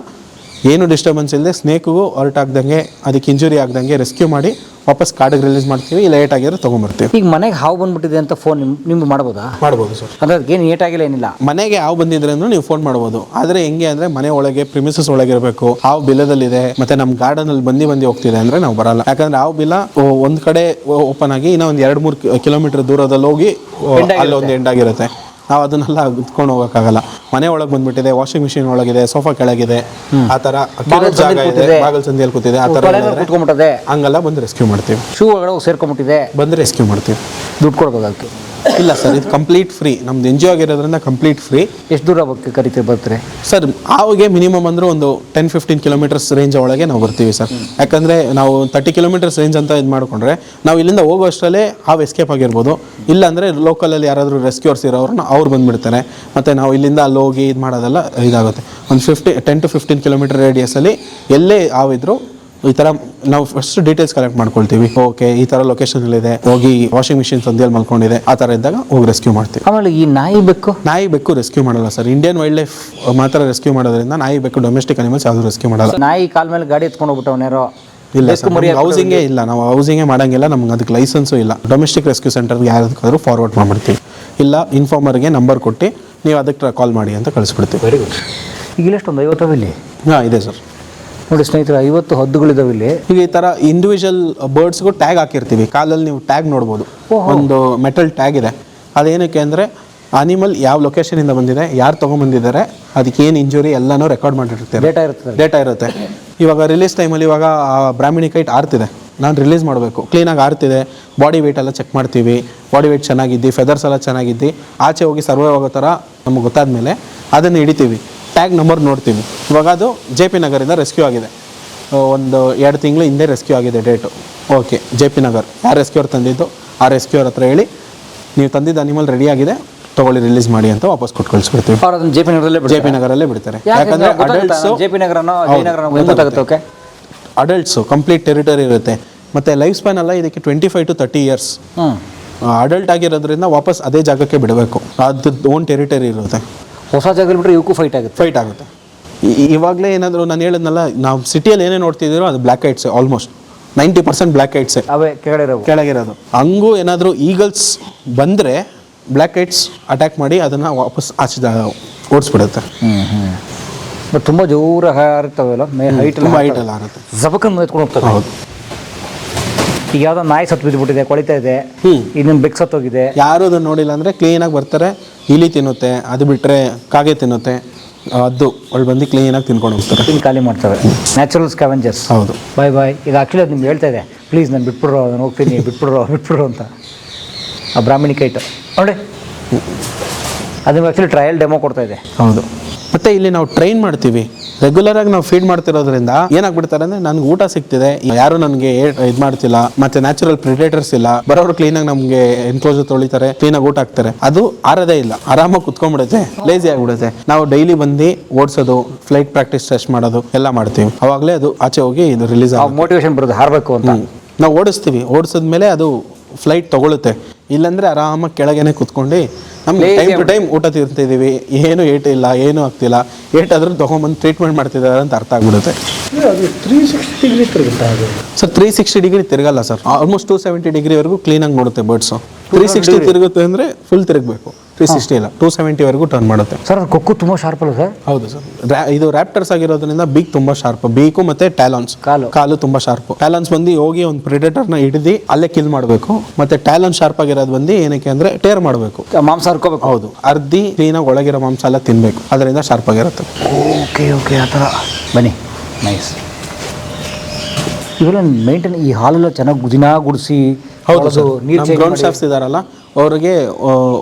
ಏನು ಡಿಸ್ಟರ್ಬೆನ್ಸ್ ಇಲ್ಲದೆ ಸ್ನೇಕ್ಗೂ ಹೊರಟಾಗ್ದಂಗೆ ಆಗ್ದಂಗೆ ಅದಕ್ಕೆ ಇಂಜುರಿ ಆಗ್ದಂಗೆ ರೆಸ್ಕ್ಯೂ ಮಾಡಿ ವಾಪಸ್ ಕಾಡಿಗೆ ರಿಲೀಸ್ ಮಾಡ್ತೀವಿ. ಲೇಟ್ ಆಗಿದ್ರೆ ತೊಗೊಂಬರ್ತೀವಿ ಈಗ ಮನೆಗೆ ಹಾವು ಬಂದ್ಬಿಟ್ಟಿದೆ ಅಂತ ಫೋನ್ ನಿಮ್ ನಿಮ್ಗೆ ಮಾಡ್ಬೋದಾ? ಮಾಡ್ಬೋದು ಸರ್. ಅಂದ್ರೆ ಅದಕ್ಕೇನು ನೀಟಾಗಿಲ್ಲ ಏನಿಲ್ಲ? ಮನೆಗೆ ಹಾವು ಬಂದಿದ್ರೆ ನೀವು ಫೋನ್ ಮಾಡ್ಬೋದು. ಆದ್ರೆ ಹೆಂಗೆ ಅಂದ್ರೆ ಮನೆ ಒಳಗೆ ಪ್ರಿಮಿಸಸ್ ಒಳಗೆ ಇರಬೇಕು ಹಾವು ಬಿಲದಲ್ಲಿದೆ ಮತ್ತೆ ನಮ್ಮ ಗಾರ್ಡನ್ ಅಲ್ಲಿ ಬಂದಿ ಬಂದಿ ಹೋಗ್ತಿದೆ ಅಂದ್ರೆ ನಾವು ಬರಲ್ಲ. ಯಾಕಂದ್ರೆ ಹಾವು ಬಿಲ ಒಂದು ಕಡೆ ಓಪನ್ ಆಗಿ ಇನ್ನ ಒಂದು ಎರಡ್ ಮೂರು ಕಿಲೋಮೀಟರ್ ದೂರದಲ್ಲಿ ಹೋಗಿ ಅಲ್ಲೊಂದು ಒಂದು ಎಂಡ್ ಆಗಿರುತ್ತೆ. ನಾವು ಅದನ್ನೆಲ್ಲ ಗುತ್ಕೊಂಡು ಹೋಗೋಕ್ಕಾಗಲ್ಲ. ಮನೆ ಒಳಗೆ ಬಂದ್ಬಿಟ್ಟಿದೆ ವಾಷಿಂಗ್ ಮಿಷಿನ್ ಒಳಗಿದೆ ಸೋಫಾ ಕೆಳಗಿದೆ ಆ ತರ ಜಾಗ ಇದೆ ಕೂತಿದೆ. ಬಾಗಲ್ ಸಂದಿಯಲ್ಲಿ ಕೂತಿದೆ ಆ ಏನಾದ್ರೆ ಕುತ್ಕೊಂಡ್ಬಿಟ್ಟದೆ. ಹಂಗೆಲ್ಲ ಬಂದು ರೆಸ್ಕ್ಯೂ ಮಾಡ್ತೀವಿ. ಶೂ ಒಳಗೆ ಸೇರ್ಕೊಂಡ್ಬಿಟ್ಟಿದೆ. ಬಂದು ರೆಸ್ಕ್ಯೂ ಮಾಡ್ತೀವಿ. ದುಡ್ಡು ಕೊಡ್ಬೇಕು ಅದಕ್ಕೆ ಇಲ್ಲ ಸರ್ ಇದು ಕಂಪ್ಲೀಟ್ ಫ್ರೀ ನಮ್ದು ಎನ್ ಜಿ ಆಗಿರೋದ್ರಿಂದ ಕಂಪ್ಲೀಟ್ ಫ್ರೀ ಎಷ್ಟು ದೂರ ಬಗ್ಗೆ ಕರಿತೀವಿ ಬರ್ತೀರಿ? ಸರ್ ಹಾವಿಗೆ ಮಿನಿಮಮ್ ಅಂದ್ರೆ ಒಂದು ಟೆನ್ ಫಿಫ್ಟೀನ್ ಕಿಲೋಮೀಟರ್ಸ್ ರೇಂಜ್ ಒಳಗೆ ನಾವು ಬರ್ತೀವಿ ಸರ್. ಯಾಕಂದ್ರೆ ನಾವು ತರ್ಟಿ ಕಿಲೋಮೀಟರ್ಸ್ ರೇಂಜ್ ಅಂತ ಇದು ಮಾಡ್ಕೊಂಡ್ರೆ ನಾವು ಇಲ್ಲಿಂದ ಹೋಗೋ ಅಷ್ಟರಲ್ಲೇ ಹಾವು ಎಸ್ಕೇಪ್ ಆಗಿರ್ಬೋದು. ಇಲ್ಲ ಅಂದ್ರೆ ಲೋಕಲಲ್ಲಿ ಯಾರಾದರೂ ರೆಸ್ಕ್ಯೂರ್ಸ್ ಇರೋರನ್ನ ಅವ್ರು ಬಂದ್ಬಿಡ್ತಾರೆ. ಮತ್ತೆ ನಾವು ಇಲ್ಲಿಂದ ಅಲ್ಲಿ ಹೋಗಿ ಇದು ಮಾಡೋದೆಲ್ಲ ಇದಾಗುತ್ತೆ. ಒಂದು fifty ten to fifteen kilometre ರೇಡಿಯಸಲ್ಲಿ ಎಲ್ಲೇ ಹಾವಿದ್ರು ಈ ಥರ ನಾವು ಫಸ್ಟ್ ಡೀಟೇಲ್ಸ್ ಕಲೆಕ್ಟ್ ಮಾಡ್ಕೊಳ್ತೀವಿ. ಓಕೆ ಈ ಥರ ಇದೆ. ಹೋಗಿ ವಾಷಿಂಗ್ ಮಿಷಿನ್ ಸಂದಿಯಲ್ಲಿ ಮಲ್ಕೊಂಡಿದೆ. ಆ ಥರ ಇದ್ದಾಗ ಹೋಗಿ ರೆಸ್ಕ್ಯೂ ಮಾಡ್ತೀವಿ. ಆಮೇಲೆ ಈ ನಾಯಿ ಬೆಕ್ಕು? ನಾಯಿ ಬೆಕ್ಕು ರೆಸ್ಕ್ಯೂ ಮಾಡಲ್ಲ ಸರ್ ಇಂಡಿಯನ್ ವೈಲ್ಡ್ ಲೈಫ್ ಮಾತ್ರ ರೆಸ್ಕ್ಯೂ ಮಾಡೋದ್ರಿಂದ ನಾಯಿ ಬೆಕ್ಕು ಡೊಮೆಸ್ಟಿಕ್ ಅನಿಮಲ್ಸ್ ಯಾವುದು ರೆಸ್ಕ್ಯೂ ಮಾಡಲ್ಲ. ನಾಯಿ ಕಾಲ ಮೇಲೆ ಗಾಡಿ ಎತ್ಕೊಂಡು ಹೋಗ್ಬಿಟ್ಟವನೇರೋ ಇಲ್ಲ ಹೌಸಿಂಗ್ ಇಲ್ಲ. ನಾವು ಹೌಸಿಂಗೇ ಮಾಡಂಗಿಲ್ಲ. ನಮ್ಗೆ ಅದಕ್ಕೆ ಲೈಸೆನ್ಸು ಇಲ್ಲ. ಡೊಮೆಸ್ಟಿಕ್ ರೆಸ್ಕ್ಯೂ ಸೆಂಟರ್ಗೆ ಯಾರದಕ್ಕಾದ್ರೂ ಫಾರ್ವರ್ಡ್ ಮಾಡ್ಬಿಡ್ತೀವಿ. ಇಲ್ಲ ಇನ್ಫಾರ್ಮರ್ಗೆ ನಂಬರ್ ಕೊಟ್ಟು ನೀವು ಅದಕ್ಕೆ ಕಾಲ್ ಮಾಡಿ ಅಂತ ಕಳಿಸ್ಬಿಡ್ತೀವಿ. ವೆರಿ ಗುಡ್ ಈಗ ಇಲ್ಲೆಷ್ಟು ಒಂದು ಐವತ್ತವ ಇಲ್ಲಿ? ಹಾಂ ಇದೆ ಸರ್ ನೋಡಿ ಸ್ನೇಹಿತರೆ ಐವತ್ತು ಹದ್ದುಗಳಿದಾವೆ ಇಲ್ಲಿ. ಈಗ ಈ ತರ ಇಂಡಿವಿಜುವಲ್ ಬರ್ಡ್ಸ್ಗೂ ಟ್ಯಾಗ್ ಹಾಕಿರ್ತೀವಿ. ಕಾಲಲ್ಲಿ ನೀವು ಟ್ಯಾಗ್ ನೋಡ್ಬೋದು. ಒಂದು ಮೆಟಲ್ ಟ್ಯಾಗ್ ಇದೆ. ಅದೇನಕ್ಕೆ ಅಂದರೆ ಅನಿಮಲ್ ಯಾವ ಲೊಕೇಶನಿಂದ ಬಂದಿದೆ ಯಾರು ತೊಗೊಂಬಂದಿದ್ದಾರೆ ಅದಕ್ಕೆ ಏನು ಇಂಜುರಿ ಎಲ್ಲನೂ ರೆಕಾರ್ಡ್ ಮಾಡಿರ್ತೀವಿ ಡೇಟಾ ಇರುತ್ತೆ ಡೇಟಾ ಇರುತ್ತೆ. ಇವಾಗ ರಿಲೀಸ್ ಟೈಮಲ್ಲಿ ಇವಾಗ ಆ ಬ್ರಾಹ್ಮಿಣಿ ಕೈಟ್ ಆರ್ತಿದೆ. ನಾನು ರಿಲೀಸ್ ಮಾಡಬೇಕು. ಕ್ಲೀನಾಗಿ ಆರ್ತಿದೆ. ಬಾಡಿ ವೆಯ್ಟ್ ಎಲ್ಲ ಚೆಕ್ ಮಾಡ್ತೀವಿ. ಬಾಡಿ ವೆಯ್ಟ್ ಚೆನ್ನಾಗಿದ್ದು ಫೆದರ್ಸ್ ಎಲ್ಲ ಚೆನ್ನಾಗಿದ್ದು. ಆಚೆ ಹೋಗಿ ಸರ್ವೈವ್ ಆಗೋ ಥರ ನಮಗೆ ಗೊತ್ತಾದ ಮೇಲೆ ಅದನ್ನು ಹಿಡಿತೀವಿ. ಟ್ಯಾಗ್ ನಂಬರ್ ನೋಡ್ತೀವಿ ಇವಾಗ ಅದು ಜೆ ಪಿ ನಗರಿಂದ ರೆಸ್ಕ್ಯೂ ಆಗಿದೆ. ಒಂದು ಎರಡು ತಿಂಗಳು ಹಿಂದೆ ರೆಸ್ಕ್ಯೂ ಆಗಿದೆ date. Okay J P Nagar. ಯಾರು ರೆಸ್ಕ್ಯೂರ್ ತಂದಿದ್ದು? ಆ ಅವ್ರ ಹತ್ರ ಹೇಳಿ. ನೀವು ತಂದಿದ್ದ ಅನಿಮಲ್ ರೆಡಿ ಆಗಿದೆ. ತಗೊಳ್ಳಿ ರಿಲೀಸ್ ಮಾಡಿ ಅಂತ ವಾಪಸ್ ಕೊಟ್ಟು ಕಳಿಸ್ಬಿಡ್ತೀವಿ ಅವ್ರು ಜೆ ಪಿ ನಗರಲ್ಲೇ ಜೆ ಪಿ ನಗರಲ್ಲೇ ಬಿಡ್ತಾರೆ. ಯಾಕಂದ್ರೆ adults J P okay adults complete territory ಇರುತ್ತೆ. ಮತ್ತು ಲೈಫ್ ಸ್ಪ್ಯಾನ್ ಎಲ್ಲ ಇದಕ್ಕೆ twenty five to thirty years adult ಆಗಿರೋದ್ರಿಂದ ವಾಪಸ್ ಅದೇ ಜಾಗಕ್ಕೆ ಬಿಡಬೇಕು. ಅದ್ರದ್ದು ಓನ್ ಟೆರಿಟರಿ ಇರುತ್ತೆ. ಹೊಸ ಜಾಗದಲ್ಲಿ ಬಿಟ್ಟರೆ ಇವಕ್ಕೂ ಫೈಟ್ ಆಗುತ್ತೆ. ಫೈಟ್ ಆಗುತ್ತೆ. ಇವಾಗಲೇ ಏನಾದರೂ ನಾನು ಹೇಳಿದ್ನಲ್ಲ ನಾವು ಸಿಟಿಯಲ್ಲಿ ಏನೇ ನೋಡ್ತಿದ್ದೀರೋ ಅದು black kites almost ninety percent black kites ಅವೇ ಕೆಳಗಿರೋ ಇರೋವು. ಕೆಳಗಿರೋದು. ಹಂಗೂ ಏನಾದರೂ ಈಗಲ್ಸ್ ಬಂದರೆ ಬ್ಲ್ಯಾಕ್ ಐಟ್ಸ್ ಅಟ್ಯಾಕ್ ಮಾಡಿ ಅದನ್ನು ವಾಪಸ್ ಆಚೆ ಓಡಿಸ್ಬಿಡುತ್ತೆ. ಹ್ಞೂ ಹ್ಞೂ ಬಟ್ ತುಂಬ ಜೋರಾಗಿ ಹಾರುತ್ತವೆಲ್ಲ ಮೇ ಹೈಟ್ ತುಂಬ ಹೈಟ್ ಎಲ್ಲ ಆಗುತ್ತೆ ಜಬಕನ್ ಎತ್ಕೊಂಡು ಹೋಗ್ತಾರೆ ಹೌದು. ಈಗ ಯಾವ್ದೋ ನಾಯಿ ಸತ್ತು ಬಿದ್ದುಬಿಟ್ಟಿದೆ ಕೊಳಿತಾ ಇದೆ ಹ್ಞೂ ಇನ್ನೊಂದು ಬೆಕ್ ಸತ್ತೋಗಿದೆ. ಯಾರು ಅದನ್ನ ನೋಡಿಲ್ಲ ಕ್ಲೀನ್ ಕ್ಲೀನಾಗಿ ಬರ್ತಾರೆ ಇಲಿ ತಿನ್ನುತ್ತೆ ಅದು ಬಿಟ್ಟರೆ ಕಾಗೆ ತಿನ್ನುತ್ತೆ ಅದು ಅವಳು ಬಂದು ಕ್ಲೀನಾಗಿ ತಿನ್ಕೊಂಡು ಹೋಗ್ತಾರೆ. ಖಾಲಿ ಮಾಡ್ತವೆ ನ್ಯಾಚುರಲ್ ಸ್ಕ್ಯಾವೆಂಜರ್ಸ್ ಹೌದು. ಬಾಯ್ ಬಾಯ್ ಈಗ ಆಕ್ಚುಲಿ ಅದು ನಿಮ್ಗೆ ಹೇಳ್ತಾ ಇದೆ ಪ್ಲೀಸ್ ನಾನು ಬಿಟ್ಬಿಡ್ರೋ ನಾನು ಹೋಗ್ತೀನಿ ಬಿಟ್ಬಿಡ್ರೋ ಬಿಟ್ಬಿಡ್ರೋ ಅಂತ. ಆ ಬ್ರಾಹ್ಮಣಿ ಕೈಟ್. ನೋಡಿ ಅದು ನಿಮ್ಗೆ ಆ್ಯಕ್ಚುಲಿ ಟ್ರಯಲ್ ಡೆಮೋ ಕೊಡ್ತಾ ಇದೆ. ಹೌದು. ಮತ್ತೆ ಇಲ್ಲಿ ನಾವು ಟ್ರೈನ್ ಮಾಡ್ತೀವಿ. ರೆಗ್ಯುಲರ್ ಆಗಿ ನಾವು ಫೀಡ್ ಮಾಡ್ತಿರೋದ್ರಿಂದ ಏನಾಗ್ಬಿಡ್ತಾರೆ ಅಂದ್ರೆ ನನ್ಗೆ ಊಟ ಸಿಗ್ತಿದೆ. ಯಾರು ನನಗೆ ಇದು ಮಾಡ್ತಿಲ್ಲ. ಮತ್ತೆ ನ್ಯಾಚುರಲ್ ಪ್ರಿಡೇಟರ್ಸ್ ಇಲ್ಲ. ಬರೋರು ಕ್ಲೀನಾಗಿ ನಮಗೆ ಎನ್ಕ್ಲೋಜರ್ ತೊಳಿತಾರೆ. ಕ್ಲೀನಾಗಿ ಊಟ ಹಾಕ್ತಾರೆ. ಅದು ಆರದೇ ಇಲ್ಲ. ಆರಾಮಾಗಿ ಕುತ್ಕೊಂಡ್ಬಿಡುತ್ತೆ. ಲೇಜಿ ಆಗ್ಬಿಡುತ್ತೆ. ನಾವು ಡೈಲಿ ಬಂದು ಓಡಿಸೋದು ಫ್ಲೈಟ್ ಪ್ರಾಕ್ಟೀಸ್ ಟೆಸ್ಟ್ ಮಾಡೋದು ಎಲ್ಲ ಮಾಡ್ತೀವಿ. ಅವಾಗಲೇ ಅದು ಆಚೆ ಹೋಗಿ ಇದು ರಿಲೀಸ್ ಆಗುತ್ತೆ. ಮೋಟಿವೇಶನ್ ಬರೋದು ಹಾರಬೇಕು ಅಂತ. ನಾವು ಓಡಿಸ್ತೀವಿ. ಓಡಿಸಿದ್ಮೇಲೆ ಅದು ಫ್ಲೈಟ್ ತಗೊಳುತ್ತೆ. ಇಲ್ಲಾಂದ್ರೆ ಆರಾಮಾಗಿ ಕೆಳಗೇನೆ ಕುತ್ಕೊಂಡು ನಮ್ಗೆ ಟೈಮ್ ಟು ಟೈಮ್ ಊಟ ತಿಂತಿದ್ದೀವಿ ಏನು ಏಟ್ ಇಲ್ಲ ಏನು ಆಗ್ತಿಲ್ಲ. ಏಟ್ ಆದ್ರೂ ತೊಗೊಂಬಂದು ಟ್ರೀಟ್ಮೆಂಟ್ ಮಾಡ್ತಿದ್ದಾರೆ ಅಂತ ಅರ್ಥ ಆಗ್ಬಿಡುತ್ತೆ. ಸರ್ ತ್ರೀ ಸಿಕ್ಸ್ಟಿ ಡಿಗ್ರಿ ತಿರುಗಲ್ಲ ಸರ್. ಆಲ್ಮೋಸ್ಟ್ ಟೂ ಸೆವೆಂಟಿ ಡಿಗ್ರಿವರೆಗೂ ಕ್ಲೀನಾಗಿ ನೋಡುತ್ತೆ ಬರ್ಡ್ಸು ತ್ರೀ ಸಿಕ್ಸ್ಟಿ ತಿರುಗುತ್ತೆ ಅಂದರೆ ಫುಲ್ ತಿರುಗಬೇಕು. ತ್ರೀ ಸಿಕ್ಸ್ಟಿ ಇಲ್ಲ ಟೂ ಸೆವೆಂಟಿವರೆಗೂ ಟರ್ನ್ ಮಾಡುತ್ತೆ. ಸರ್ ಕೊಕ್ಕು ತುಂಬ ಶಾರ್ಪ್ ಅಲ್ಲ ಸರ್? ಹೌದು ಸರ್. ಇದು ರ್ಯಾಪ್ಟರ್ಸ್ ಆಗಿರೋದ್ರಿಂದ ಬೀಕ್ ತುಂಬಾ ಶಾರ್ಪ್ ಬೀಕು ಮತ್ತೆ ಟ್ಯಾಲಾನ್ಸ್ ಕಾಲು. ಕಾಲು ತುಂಬಾ ಶಾರ್ಪ್ ಟ್ಯಾಲನ್ಸ್ ಬಂದು ಹೋಗಿ ಒಂದು ಪ್ರಿಡೇಟರ್ನ ಹಿಡಿದು ಅಲ್ಲೇ ಕಿಲ್ ಮಾಡಬೇಕು. ಮತ್ತೆ ಟ್ಯಾಲನ್ ಶಾರ್ಪ್ ಆಗಿರೋದು ಬಂದು ಏನಕ್ಕೆ ಅಂದ್ರೆ ಟೇರ್ ಮಾಡಬೇಕು. ಮಾಂಸ ಹರ್ಕೋಬೇಕು. ಹೌದು. ಅರ್ಧಿ ಕ್ಲೀನಾಗಿ ಒಳಗಿರೋ ಮಾಂಸ ಎಲ್ಲ ತಿನ್ಬೇಕು. ಅದರಿಂದ ಶಾರ್ಪ್ ಆಗಿರುತ್ತೆ. ಓಕೆ ಓಕೆ ಆ ಥರ. ಬನ್ನಿ. ನೈಸ್ ಇವೆಲ್ಲ ಮೇಂಟೈನ್ ಈ ಹಾಲೆಲ್ಲ ಚೆನ್ನಾಗಿ ದಿನ ಗುಡಿಸಿ ಹೌದು ಗ್ರೌಂಡ್ ಸ್ಟಾಫ್ಸ್ ಇದಾರಲ್ಲ ಅವ್ರಿಗೆ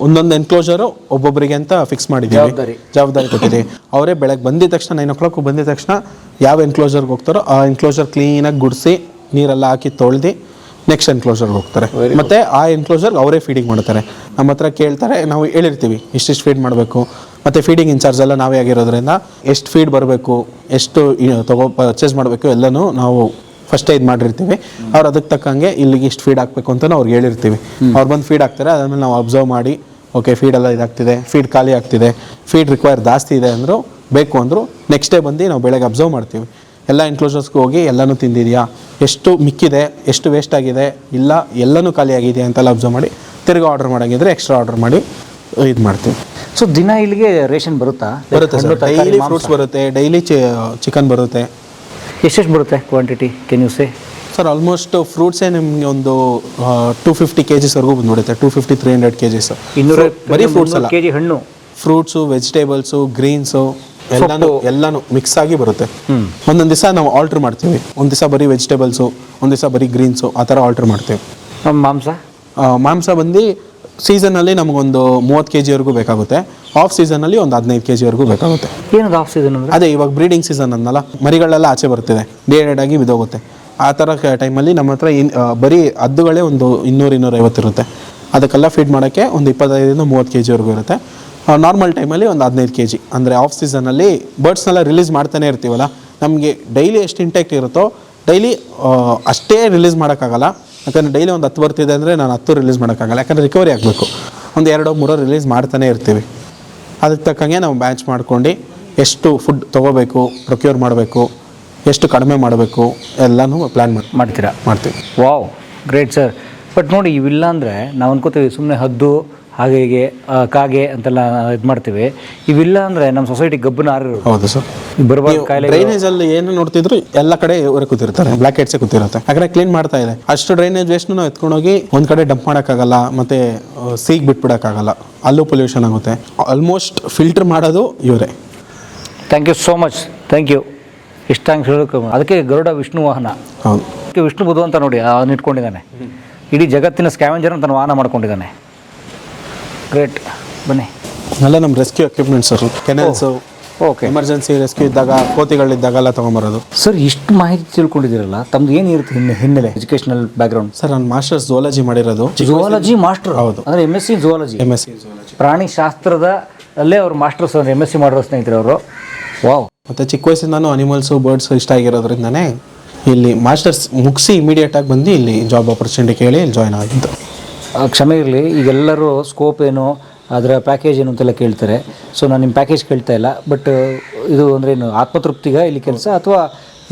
ಒಂದೊಂದು ಎನ್ಕ್ಲೋಸರ್ ಒಬ್ಬೊಬ್ಬರಿಗೆ ಅಂತ ಫಿಕ್ಸ್ ಮಾಡಿದ್ದೀವಿ. ಜವಾಬ್ದಾರಿ. ಜವಾಬ್ದಾರಿ ಕೊಟ್ಟಿದ್ದೀವಿ. ಅವರೇ ಬೆಳಗ್ಗೆ ಬಂದಿದ ತಕ್ಷಣ ನೈನ್ ಓ ಕ್ಲಾಕ್ ಬಂದಿದ ತಕ್ಷಣ ಯಾವ ಎನ್ಕ್ಲೋಜರ್ಗೆ ಹೋಗ್ತಾರೋ ಆ ಎನ್ಕ್ಲೋಜರ್ ಕ್ಲೀನಾಗಿ ಗುಡಿಸಿ ನೀರೆಲ್ಲ ಹಾಕಿ ತೊಳ್ದು ನೆಕ್ಸ್ಟ್ ಎನ್ಕ್ಲೋಜರ್ಗೆ ಹೋಗ್ತಾರೆ. ಮತ್ತೆ ಆ ಎನ್ಕ್ಲೋಜರ್ಗೆ ಅವರೇ ಫೀಡಿಂಗ್ ಮಾಡ್ತಾರೆ. ನಮ್ಮ ಹತ್ರ ಕೇಳ್ತಾರೆ ನಾವು ಹೇಳಿರ್ತೀವಿ ಇಷ್ಟಿಷ್ಟು ಫೀಡ್ ಮಾಡಬೇಕು. ಮತ್ತು ಫೀಡಿಂಗ್ ಇನ್ಚಾರ್ಜ್ ಎಲ್ಲ ನಾವೇ ಆಗಿರೋದ್ರಿಂದ ಎಷ್ಟು ಫೀಡ್ ಬರಬೇಕು ಎಷ್ಟು ತಗೋ ಪರ್ಚೇಸ್ ಮಾಡಬೇಕು ಎಲ್ಲನೂ ನಾವು ಫಸ್ಟೇ ಇದು ಮಾಡಿರ್ತೀವಿ. ಅವ್ರು ಅದಕ್ಕೆ ತಕ್ಕಂಗೆ ಇಲ್ಲಿಗೆ ಇಷ್ಟು ಫೀಡ್ ಹಾಕಬೇಕು ಅಂತ ಅವ್ರಿಗೆ ಹೇಳಿರ್ತೀವಿ. ಅವ್ರು ಬಂದು ಫೀಡ್ ಹಾಕ್ತಾರೆ ಅದಾದ್ಮೇಲೆ ನಾವು ಅಬ್ಸರ್ವ್ ಮಾಡಿ ಓಕೆ ಫೀಡ್ ಎಲ್ಲ ಇದಾಗ್ತಿದೆ ಫೀಡ್ ಖಾಲಿ ಆಗ್ತಿದೆ ಫೀಡ್ ರಿಕ್ವೈರ್ ಜಾಸ್ತಿ ಇದೆ ಅಂದರು ಬೇಕು ಅಂದರು ನೆಕ್ಸ್ಟ್ ಡೇ ಬಂದು ನಾವು ಬೆಳಗ್ಗೆ ಅಬ್ಸರ್ವ್ ಮಾಡ್ತೀವಿ. ಎಲ್ಲ ಎನ್ಕ್ಲೋಜರ್ಸ್ಗೆ ಹೋಗಿ ಎಲ್ಲನೂ ತಿಂದಿದೆಯಾ? ಎಷ್ಟು ಮಿಕ್ಕಿದೆ ಎಷ್ಟು ವೇಸ್ಟ್ ಆಗಿದೆ ಇಲ್ಲ ಎಲ್ಲನೂ ಖಾಲಿ ಆಗಿದೆ ಅಂತೆಲ್ಲ ಅಬ್ಸರ್ವ್ ಮಾಡಿ ತಿರ್ಗಿ ಆರ್ಡರ್ ಮಾಡಂಗಿದ್ರೆ ಎಕ್ಸ್ಟ್ರಾ ಆರ್ಡರ್ ಮಾಡಿ ಇದು ಮಾಡ್ತೀವಿ. ಸೊ ದಿನ ಇಲ್ಲಿಗೆ ರೇಷನ್ ಬರುತ್ತಾ? ಬರುತ್ತೆ ಡೈಲಿ ಫ್ರೂಟ್ಸ್ ಬರುತ್ತೆ ಡೈಲಿ ಚಿಕನ್ ಬರುತ್ತೆ. ಎಷ್ಟೆಷ್ಟು ಬರುತ್ತೆ quantity can you say sir almost ಫ್ರೂಟ್ಸೇ ನಿಮಗೆ ಒಂದು ಟೂ ಫಿಫ್ಟಿ ಕೆ ಜಿಸ್ವರೆಗೂ ಬಂದುಬಿಡುತ್ತೆ. Two fifty three hundred K Gs ಇನ್ನೂರ ಬರೀ ಫ್ರೂಟ್ಸ್ ಅಲ್ಲ. ಕೆ ಜಿ ಹಣ್ಣು. ಫ್ರೂಟ್ಸು ವೆಜಿಟೇಬಲ್ಸು ಗ್ರೀನ್ಸು ಎಲ್ಲಾನು ಎಲ್ಲಾನು ಮಿಕ್ಸ್ ಆಗಿ ಬರುತ್ತೆ. ಒಂದೊಂದು ದಿವಸ ನಾವು ಆಲ್ಟ್ರ್ ಮಾಡ್ತೀವಿ. ಒಂದು ದಿವಸ ಬರೀ ವೆಜಿಟೇಬಲ್ಸು ಒಂದು ದಿವಸ ಬರೀ ಗ್ರೀನ್ಸು ಆ ಥರ ಆಲ್ಟ್ರ್ ಮಾಡ್ತೀವಿ. ಮಾಂಸ? ಮಾಂಸ ಬಂದು ಸೀಸನಲ್ಲಿ ನಮಗೊಂದು ಮೂವತ್ತು ಕೆ ಜಿವರೆಗೂ ಬೇಕಾಗುತ್ತೆ. ಆಫ್ ಸೀಸನಲ್ಲಿ ಒಂದು ಹದಿನೈದು ಕೆ ಜಿವರೆಗೂ ಬೇಕಾಗುತ್ತೆ. ಏನದು ಆಫ್ ಸೀಸನ್ ಅಂದರೆ? ಅದೇ ಇವಾಗ ಬ್ರೀಡಿಂಗ್ ಸೀಸನ್ ಅನ್ನಲ್ಲ ಮರಿಗಳೆಲ್ಲ ಆಚೆ ಬರ್ತಿದೆ. ಡೇಡೆಡ್ ಆಗಿ ಬಿದೋಗುತ್ತೆ. ಆ ಥರ ಟೈಮಲ್ಲಿ ನಮ್ಮ ಹತ್ರ ಇನ್ ಬರೀ ಹದ್ದುಗಳೇ ಒಂದು ಇನ್ನೂರು ಇನ್ನೂರೈವತ್ತು ಇರುತ್ತೆ. ಅದಕ್ಕೆಲ್ಲ ಫೀಡ್ ಮಾಡೋಕ್ಕೆ ಒಂದು ಇಪ್ಪತ್ತೈದರಿಂದ ಮೂವತ್ತು ಕೆ ಜಿವರೆಗೂ ಇರುತ್ತೆ. ನಾರ್ಮಲ್ ಟೈಮಲ್ಲಿ ಒಂದು ಹದಿನೈದು ಕೆ ಜಿ ಅಂದರೆ ಆಫ್ ಸೀಸನಲ್ಲಿ ಬರ್ಡ್ಸ್ನೆಲ್ಲ ರಿಲೀಸ್ ಮಾಡ್ತಾನೆ ಇರ್ತೀವಲ್ಲ ನಮಗೆ ಡೈಲಿ ಎಷ್ಟು ಇಂಟೆಕ್ಟ್ ಇರುತ್ತೋ ಡೈಲಿ ಅಷ್ಟೇ ರಿಲೀಸ್ ಮಾಡೋಕ್ಕಾಗಲ್ಲ. ಯಾಕಂದರೆ ಡೈಲಿ ಒಂದು ಹತ್ತು ಬರ್ತಿದೆ ಅಂದರೆ ನಾನು ಹತ್ತು ರಿಲೀಸ್ ಮಾಡೋಕ್ಕಾಗಲ್ಲ. ಯಾಕಂದರೆ ರಿಕವರಿ ಆಗಬೇಕು. ಒಂದು ಎರಡು ಮೂರೋ ರಿಲೀಸ್ ಮಾಡ್ತಾನೆ ಇರ್ತೀವಿ. ಅದಕ್ಕೆ ತಕ್ಕಂಗೆ ನಾವು ಬ್ಯಾಚ್ ಮಾಡ್ಕೊಂಡು ಎಷ್ಟು ಫುಡ್ ತೊಗೋಬೇಕು ಪ್ರೊಕ್ಯೂರ್ ಮಾಡಬೇಕು ಎಷ್ಟು ಕಡಿಮೆ ಮಾಡಬೇಕು ಎಲ್ಲನೂ ಪ್ಲ್ಯಾನ್ ಮಾಡಿ ಮಾಡ್ತೀರಾ? ಮಾಡ್ತೀವಿ. ವಾವ್ ಗ್ರೇಟ್ ಸರ್ ಬಟ್ ನೋಡಿ ಇವಿಲ್ಲ ಅಂದರೆ ನಾವು ಅನ್ಕೋತೀವಿ ಸುಮ್ಮನೆ ಹದ್ದು ಹಾಗೆ ಹೀಗೆ ಆ, ಕಾಗೆ ಅಂತೆಲ್ಲ ಇದು ಮಾಡ್ತೀವಿ. ಇವಿಲ್ಲ ಅಂದರೆ ನಮ್ಮ ಸೊಸೈಟಿ ಗಬ್ಬನ ಆರಿರು ಹೌದು ಸರ್. ಬರಬಾರ್ದು ಕಾಯಿಲೆ ಡ್ರೈನೇಜ್ ಅಲ್ಲಿ ಏನು ನೋಡ್ತಿದ್ರು ಎಲ್ಲ ಕಡೆ ಇವರು ಕೂತಿರ್ತಾರೆ ಬ್ಲಾಕ್ ಹೆಡ್ಸೇ ಕೂತಿರುತ್ತೆ. ಯಾಕಂದ್ರೆ ಕ್ಲೀನ್ ಮಾಡ್ತಾ ಇದೆ. ಅಷ್ಟು ಡ್ರೈನೇಜ್ ವೇಸ್ಟ್ ನಾವು ಎತ್ಕೊಂಡೋಗಿ ಒಂದ್ ಕಡೆ ಡಂಪ್ ಮಾಡೋಕ್ಕಾಗಲ್ಲ ಮತ್ತೆ ಸೀಗ್ ಬಿಟ್ಬಿಡಕ್ಕಾಗಲ್ಲ. ಅಲ್ಲೂ ಪೊಲ್ಯೂಷನ್ ಆಗುತ್ತೆ. ಆಲ್ಮೋಸ್ಟ್ ಫಿಲ್ಟರ್ ಮಾಡೋದು ಇವರೇ. Thank you so much thank you ಇಷ್ಟು ಥ್ಯಾಂಕ್ಸ್ ಹೇಳೋಕೆ ಅದಕ್ಕೆ ಗರುಡ ವಿಷ್ಣು ವಾಹನ. ಹೌದು. ಅದಕ್ಕೆ ವಿಷ್ಣು ಬುಧ ಅಂತ ನೋಡಿ ಅವನು ಇಟ್ಕೊಂಡಿದ್ದಾನೆ. ಇಡೀ ಜಗತ್ತಿನ ಸ್ಕ್ಯಾವೆಂಜರ್ ಅಂತ ವಾಹನ ಮಾಡ್ಕೊಂಡಿದ್ದಾನೆ. ಗ್ರೇಟ್ ಬನ್ನಿ. ಎಲ್ಲ ನಮ್ಮ rescue equipment sir kennels okay. Emergency rescue ಇದ್ದಾಗ ಕೋತಿಗಳಿದ್ದಾಗೆಲ್ಲ ತೊಗೊಂಬರೋದು. ಸರ್ ಇಷ್ಟು ಮಾಹಿತಿ ತಿಳ್ಕೊಂಡಿದ್ದೀರಲ್ಲ ತಮ್ದು ಏನಿರುತ್ತೆ ಹಿನ್ನೆ ಹಿನ್ನೆಲೆ ಎಜುಕೇಷನಲ್ ಬ್ಯಾಕ್ಗ್ರೌಂಡ್ ಸರ್ ನಾನು ಮಾಸ್ಟರ್ಸ್ ಜುವಾಲಜಿ ಮಾಡಿರೋದು. ಜುವಾಲಜಿ ಮಾಸ್ಟರ್ ಹೌದು. ಅಂದರೆ M S C zoology M S C zoology ಪ್ರಾಣಿ ಶಾಸ್ತ್ರದ ಅಲ್ಲೇ ಅವ್ರು ಮಾಸ್ಟರ್ಸ್ ಎಂ ಎಸ್ ಸಿ ಮಾಡಿರೋ ಸ್ನೇಹಿತರು ಅವರು. ವಾವ್ ಮತ್ತು ಚಿಕ್ಕ ನಾನು ಅನಿಮಲ್ಸು ಬರ್ಡ್ಸು ಇಷ್ಟ ಆಗಿರೋದ್ರಿಂದನೇ ಇಲ್ಲಿ ಮಾಸ್ಟರ್ಸ್ ಮುಗಿಸಿ ಇಮಿಡಿಯೇಟಾಗಿ ಬಂದು ಇಲ್ಲಿ ಜಾಬ್ ಆಪರ್ಚುನಿಟಿ ಕೇಳಿ ಇಲ್ಲಿ ಜಾಯ್ನ್ ಆಗಿದ್ದು. ಕ್ಷಮೆ ಇರಲಿ. ಈಗೆಲ್ಲರೂ ಸ್ಕೋಪ್ ಏನು ಅದರ ಪ್ಯಾಕೇಜ್ ಏನು ಅಂತೆಲ್ಲ ಕೇಳ್ತಾರೆ. ಸೊ ನಾನು ನಿಮ್ಮ ಪ್ಯಾಕೇಜ್ ಕೇಳ್ತಾ ಇಲ್ಲ. ಬಟ್ ಇದು ಅಂದರೆ ಏನು ಆತ್ಮತೃಪ್ತಿಗ ಇಲ್ಲಿ ಕೆಲಸ ಅಥವಾ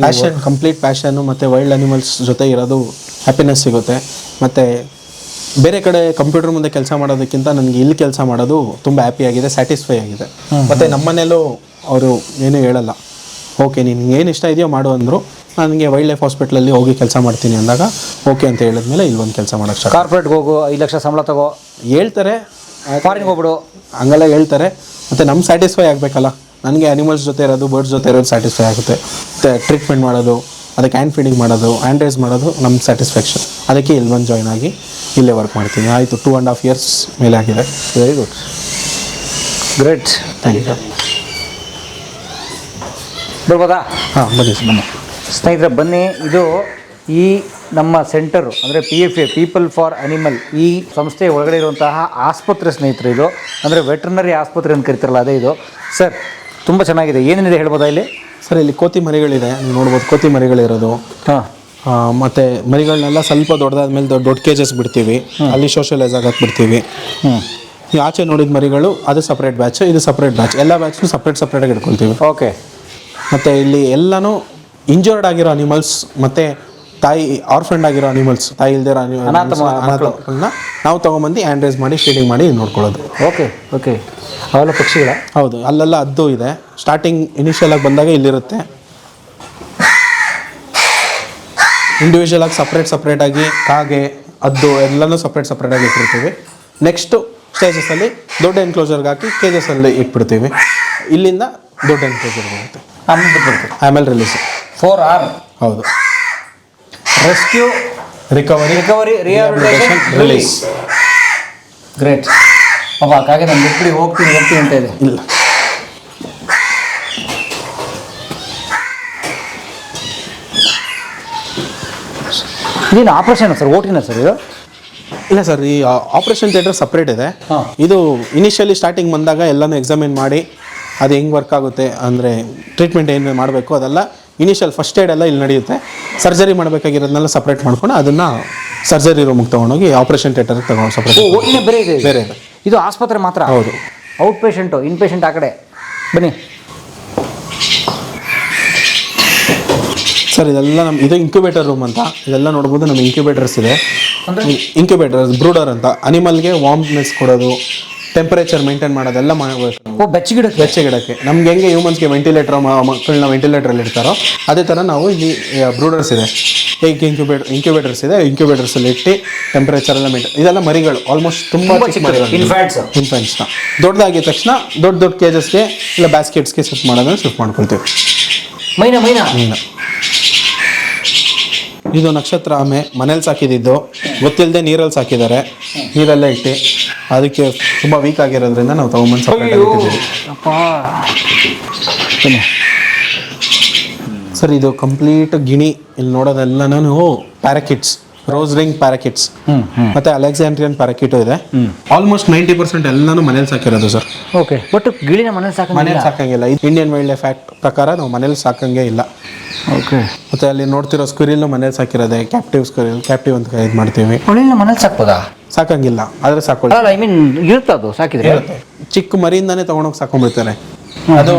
ಪ್ಯಾಷನ್ ಕಂಪ್ಲೀಟ್ ಪ್ಯಾಷನ್ನು ಮತ್ತು ವೈಲ್ಡ್ ಅನಿಮಲ್ಸ್ ಜೊತೆ ಇರೋದು ಹ್ಯಾಪಿನೆಸ್ ಸಿಗುತ್ತೆ. ಮತ್ತು ಬೇರೆ ಕಡೆ ಕಂಪ್ಯೂಟರ್ ಮುಂದೆ ಕೆಲಸ ಮಾಡೋದಕ್ಕಿಂತ ನನಗೆ ಇಲ್ಲಿ ಕೆಲಸ ಮಾಡೋದು ತುಂಬ ಹ್ಯಾಪಿ ಆಗಿದೆ ಸ್ಯಾಟಿಸ್ಫೈ ಆಗಿದೆ. ಮತ್ತು ನಮ್ಮನೇಲೂ ಅವರು ಏನೂ ಹೇಳಲ್ಲ. ಓಕೆ ನೀನು ಏನು ಇಷ್ಟ ಇದೆಯೋ ಮಾಡು ಅಂದರು ನನಗೆ ವೈಲ್ಡ್ ಲೈಫ್ ಹಾಸ್ಪಿಟ್ಲಲ್ಲಿ ಹೋಗಿ ಕೆಲಸ ಮಾಡ್ತೀನಿ ಅಂದಾಗ ಓಕೆ ಅಂತ ಹೇಳಿದ್ಮೇಲೆ ಇಲ್ಲಿ ಒಂದು ಕೆಲಸ ಮಾಡೋಕ್ಕೆ ಸ್ಟಾರ್ಟ್ ಕಾರ್ಪೊರೇಟ್ಗೆ ಹೋಗು ಐದು ಲಕ್ಷ ಸಂಬಳ ತಗೋ. ಹೇಳ್ತಾರೆ. ಫಾರಿನ್ಗೆ ಹೋಗ್ಬಿಡು. ಹಂಗೆಲ್ಲ ಹೇಳ್ತಾರೆ. ಮತ್ತು ನಮ್ಮ ಸ್ಯಾಟಿಸ್ಫೈ ಆಗಬೇಕಲ್ಲ. ನನಗೆ ಅನಿಮಲ್ಸ್ ಜೊತೆ ಇರೋದು ಬರ್ಡ್ಸ್ ಜೊತೆ ಇರೋದು ಸ್ಯಾಟಿಸ್ಫೈ ಆಗುತ್ತೆ. ಮತ್ತು ಟ್ರೀಟ್ಮೆಂಟ್ ಮಾಡೋದು ಅದಕ್ಕೆ ಹ್ಯಾಂಡ್ ಫೀಡಿಂಗ್ ಮಾಡೋದು ಹ್ಯಾಂಡ್ ರೈಸ್ ಮಾಡೋದು ನಮ್ಮ ಸ್ಯಾಟಿಸ್ಫ್ಯಾಕ್ಷನ್ ಅದಕ್ಕೆ ಇಲ್ಲಿ ಬಂದು ಜಾಯ್ನ್ ಆಗಿ ಇಲ್ಲೇ ವರ್ಕ್ ಮಾಡ್ತೀನಿ. ಆಯಿತು ಟೂ ಆ್ಯಂಡ್ ಹಾಫ್ ಇಯರ್ಸ್ ಮೇಲೆ ಆಗಿದೆ. Very good great thank you ಬರ್ಬೋದಾ ಹಾಂ ಬನ್ನಿ ಸರ್ ಬನ್ನಿ. ಸ್ನೇಹಿತರೆ ಬನ್ನಿ. ಇದು ಈ ನಮ್ಮ ಸೆಂಟರು ಅಂದರೆ P F A people for animal ಈ ಸಂಸ್ಥೆಯ ಒಳಗಡೆ ಇರುವಂತಹ ಆಸ್ಪತ್ರೆ ಸ್ನೇಹಿತರು ಇದು. ಅಂದರೆ ವೆಟ್ರನರಿ ಆಸ್ಪತ್ರೆ ಅಂತ ಕರಿತಾರಲ್ಲ ಅದೇ ಇದು. ಸರ್ ತುಂಬ ಚೆನ್ನಾಗಿದೆ. ಏನೇನಿದೆ ಹೇಳ್ಬೋದಾ ಇಲ್ಲಿ? ಸರ್ ಇಲ್ಲಿ ಕೋತಿ ಮರಿಗಳಿದೆ. ನೀವು ನೋಡ್ಬೋದು ಕೋತಿ ಮರಿಗಳಿರೋದು. ಹಾಂ. ಮತ್ತು ಮರಿಗಳನ್ನೆಲ್ಲ ಸ್ವಲ್ಪ ದೊಡ್ಡದಾದ್ಮೇಲೆ ದೊಡ್ಡ ದೊಡ್ಡ ಕೇಜಸ್ ಬಿಡ್ತೀವಿ. ಅಲ್ಲಿ ಸೋಷಲೈಸ್ ಆಗಕ್ಕೆ ಬಿಡ್ತೀವಿ. ಹ್ಞೂ ನೀವು ಆಚೆ ನೋಡಿದ ಮರಿಗಳು ಅದು ಸಪ್ರೇಟ್ ಬ್ಯಾಚ್ ಇದು ಸಪ್ರೇಟ್ ಬ್ಯಾಚ್ ಎಲ್ಲ ಬ್ಯಾಚ್ನು ಸಪ್ರೇಟ್ ಸಪ್ರೇಟಾಗಿ ಇಟ್ಕೊಳ್ತೀವಿ. ಓಕೆ ಮತ್ತು ಇಲ್ಲಿ ಎಲ್ಲನೂ ಇಂಜರ್ಡ್ ಆಗಿರೋ ಅನಿಮಲ್ಸ್ ಮತ್ತು ತಾಯಿ ಆರ್ಫೆಂಡ್ ಆಗಿರೋ ಅನಿಮಲ್ಸ್ ತಾಯಿ ಇಲ್ದಿರೋ. ಅನಾಥಗಳನ್ನ ನಾವು ತೊಗೊಂಬಂದು ಆ್ಯಂಡ್ರೈಸ್ ಮಾಡಿ ಫೀಡಿಂಗ್ ಮಾಡಿ ನೋಡ್ಕೊಳ್ಳೋದು. ಓಕೆ ಓಕೆ ಅವೆಲ್ಲ ಪಕ್ಷಿಗಳ? ಹೌದು ಅಲ್ಲೆಲ್ಲ ಅದ್ದು ಇದೆ. ಸ್ಟಾರ್ಟಿಂಗ್ ಇನಿಷಿಯಲ್ ಆಗಿ ಬಂದಾಗ ಇಲ್ಲಿರುತ್ತೆ. ಇಂಡಿವಿಜುವಲ್ ಆಗಿ ಸಪ್ರೇಟ್ ಸಪ್ರೇಟಾಗಿ ಕಾಗೆ ಅದ್ದು ಎಲ್ಲನೂ ಸಪ್ರೇಟ್ ಸಪ್ರೇಟಾಗಿ ಇಟ್ಟಿರ್ತೀವಿ. ನೆಕ್ಸ್ಟು ಸ್ಟೇಜಸಲ್ಲಿ ದೊಡ್ಡ ಎನ್ಕ್ಲೋಜರ್ಗೆ ಹಾಕಿ ಕೇಜಸಲ್ಲಿ ಇಟ್ಬಿಡ್ತೀವಿ. ಇಲ್ಲಿಂದ ದೊಡ್ಡ ಎನ್ಕ್ಲೋಸರ್ ಬರುತ್ತೆ. ಆಮೇಲೆ ರಿಲೀಸ್ ಫೋರ್ ಆರ್ ಹೌದು. Rescue recovery recovery rehabilitation release great ಪಾಪ ಹಾಗಾಗಿ ನಾನು ಬಿಟ್ಬಿಡಿ ಹೋಗ್ತೀನಿ ಹೋಗ್ತೀನಿ ಅಂತ ಇದೆ. ಇಲ್ಲ. ಇದೇನು ಆಪ್ರೇಷನ್ ಸರ್ ಓಟಿನ ಸರ್ ಇದು? ಇಲ್ಲ ಸರ್ ಈ ಆಪರೇಷನ್ ಥಿಯೇಟರ್ ಸಪ್ರೇಟ್ ಇದೆ. ಹಾ. ಇದು ಇನಿಷಿಯಲಿ ಸ್ಟಾರ್ಟಿಂಗ್ ಬಂದಾಗ ಎಲ್ಲನೂ ಎಕ್ಸಾಮಿನ್ ಮಾಡಿ ಅದು ಹೆಂಗೆ ವರ್ಕ್ ಆಗುತ್ತೆ ಅಂದರೆ ಟ್ರೀಟ್ಮೆಂಟ್ ಏನು ಮಾಡಬೇಕು ಅದೆಲ್ಲ ಇನಿಷಿಯಲ್ ಫಸ್ಟ್ ಏಡ್ ಎಲ್ಲ ಇಲ್ಲಿ ನಡೆಯುತ್ತೆ. ಸರ್ಜರಿ ಮಾಡಬೇಕಾಗಿರೋದನ್ನೆಲ್ಲ ಸಪ್ರೇಟ್ ಮಾಡ್ಕೊಂಡು ಅದನ್ನು ಸರ್ಜರಿ ರೂಮಿಗೆ ತೊಗೊಂಡೋಗಿ ಆಪರೇಷನ್ ಥಿಯೇಟರ್ಗೆ ತಗೊಂಡು ಸಪ್ರೇಟ್ ಇಲ್ಲಿ ಬೇರೆ ಇದೆ. ಬೇರೆ ಇದೆ. ಇದು ಆಸ್ಪತ್ರೆ ಮಾತ್ರ? ಹೌದು. ಔಟ್ ಪೇಷಂಟು ಇನ್ ಪೇಷಂಟ್ ಆ ಕಡೆ. ಬನ್ನಿ. ಸರ್ ಇದೆಲ್ಲ ನಮ್ಮ ಇದು ಇನ್ಕ್ಯುಬೇಟರ್ ರೂಮ್ ಅಂತ. ಇದೆಲ್ಲ ನೋಡ್ಬೋದು ನಮ್ಮ ಇನ್ಕ್ಯುಬೇಟರ್ಸ್ ಇದೆ. ಅಂದ್ರೆ? ಇಂಕ್ಯುಬೇಟರ್ ಬ್ರೂಡರ್ ಅಂತ. ಅನಿಮಲ್ಗೆ ವಾಮ್ನೆಸ್ ಕೊಡೋದು ಟೆಂಪರೇಚರ್ ಮೇಂಟೈನ್ ಮಾಡೋದೆಲ್ಲ ಓ ಬೆಚ್ಚಗಿಡಕ್ಕೆ? ಬೆಚ್ಚಗಿಡಕ್ಕೆ. ನಮ್ಗೆ ಹೆಂಗೆ ಹ್ಯೂಮನ್ಸ್ಗೆ ವೆಂಟಿಲೇಟರ್ ಮಕ್ಕಳನ್ನ ವೆಂಟಿಲೇಟ್ರಲ್ಲಿ ಇಡ್ತಾರೋ ಅದೇ ಥರ ನಾವು ಇಲ್ಲಿ ಬ್ರೂಡರ್ಸ್ ಇದೆ. ಹೇಗೆ ಇಂಕ್ಯುಬೇಟರ್ ಇಂಕ್ಯುಬೇಟರ್ಸ್ ಇದೆ. ಇಂಕ್ಯುಬೇಟರ್ಸಲ್ಲಿ ಇಟ್ಟು ಟೆಂಪರೇಚರ್ ಎಲ್ಲ ಮೇಂಟೈನ್ ಇದೆಲ್ಲ ಮರಿಗಳು. ಆಲ್ಮೋಸ್ಟ್ ತುಂಬ. ಇನ್ಫೆಂಟ್ಸ್ನ ದೊಡ್ಡದಾಗಿದ ತಕ್ಷಣ ದೊಡ್ಡ ದೊಡ್ಡ ಕೇಜಸ್ಗೆ ಇಲ್ಲ ಬ್ಯಾಸ್ಕೆಟ್ಸ್ಗೆ ಶಿಫ್ಟ್ ಮಾಡೋದನ್ನ ಶಿಫ್ಟ್ ಮಾಡ್ಕೊಳ್ತೀವಿ. ಮೈನಾ ಮೈನಾ? ಮೀನು. ಇದು ನಕ್ಷತ್ರ ಆಮೆ ಮನೇಲಿ ಸಾಕಿದ್ದು. ಗೊತ್ತಿಲ್ಲದೆ ನೀರಲ್ಲಿ ಸಾಕಿದ್ದಾರೆ. ನೀರಲ್ಲೇ ಇಟ್ಟು ಅದಕ್ಕೆ ತುಂಬ ವೀಕ್ ಆಗಿರೋದ್ರಿಂದ ನಾವು ತೊಗೊಂಬಂದು ಸಪ್ರೇಟ್ ಇಟ್ಟಿದ್ದೀವಿ ಸರ್ ಇದು ಕಂಪ್ಲೀಟ್ ಗಿಣಿ. ಇಲ್ಲಿ ನೋಡೋದೆಲ್ಲ ನಾನು ಪ್ಯಾರಾಕಿಟ್ಸ್ ರೋಸ್ ರಿಂಗ್ ಪ್ಯಾರಾಕಿಟ್ಸ್ ಮತ್ತೆ ಅಲೆಕ್ಸಾಂಡ್ರಿಯನ್ ಪ್ಯಾರಾಕಿಟು ಇದೆ. ಆಲ್ಮೋಸ್ಟ್ ನೈಂಟಿ ಪರ್ಸೆಂಟ್ ಎಲ್ಲಾನು ಮನೇಲಿ ಸಾಕಿರೋದು ಸರ್ ಓಕೆ ಬಟ್ ಗಿಳಿನ ಮನೇಲಿ ಸಾಕ ಮನೇಲಿ ಸಾಕಂಗಿಲ್ಲ. ಇಂಡಿಯನ್ ವೈಲ್ಡ್ ಲೈಫ್ ಆಕ್ಟ್ ಪ್ರಕಾರ ನಾವು ಮನೇಲಿ ಸಾಕಂಗೆ ಇಲ್ಲ. ಓಕೆ ಮತ್ತೆ ಅಲ್ಲಿ ನೋಡ್ತಿರೋ ಸ್ಕ್ವಿರಿಲ್ ಮನೇಲಿ ಸಾಕಿರೋದೆ. ಕ್ಯಾಪ್ಟಿವ್ ಸ್ಕ್ವಿರಿಲ್ ಕ್ಯಾಪ್ಟಿವ್ ಅಂತ ಇದು ಮಾಡ್ತೀವಿ. ಮನೇಲಿ ಸಾಕ್ಬೋದಾ? ಸಾಕಂಗಿಲ್ಲ ಆದ್ರೆ ಸಾಕೊಳ್ಳಿ ಅಲ್ಲ ಐ ಮೀನ್ ಇರುತ್ತೆ ಅದು ಸಾಕಿದ್ರೆ. ಚಿಕ್ಕ ಮರಿಯಿಂದಾನೇ ತಗೊಂಡೋಗಿ ಸಾಕೊಂಡ್ಬಿಡ್ತಾರೆ. ಅದು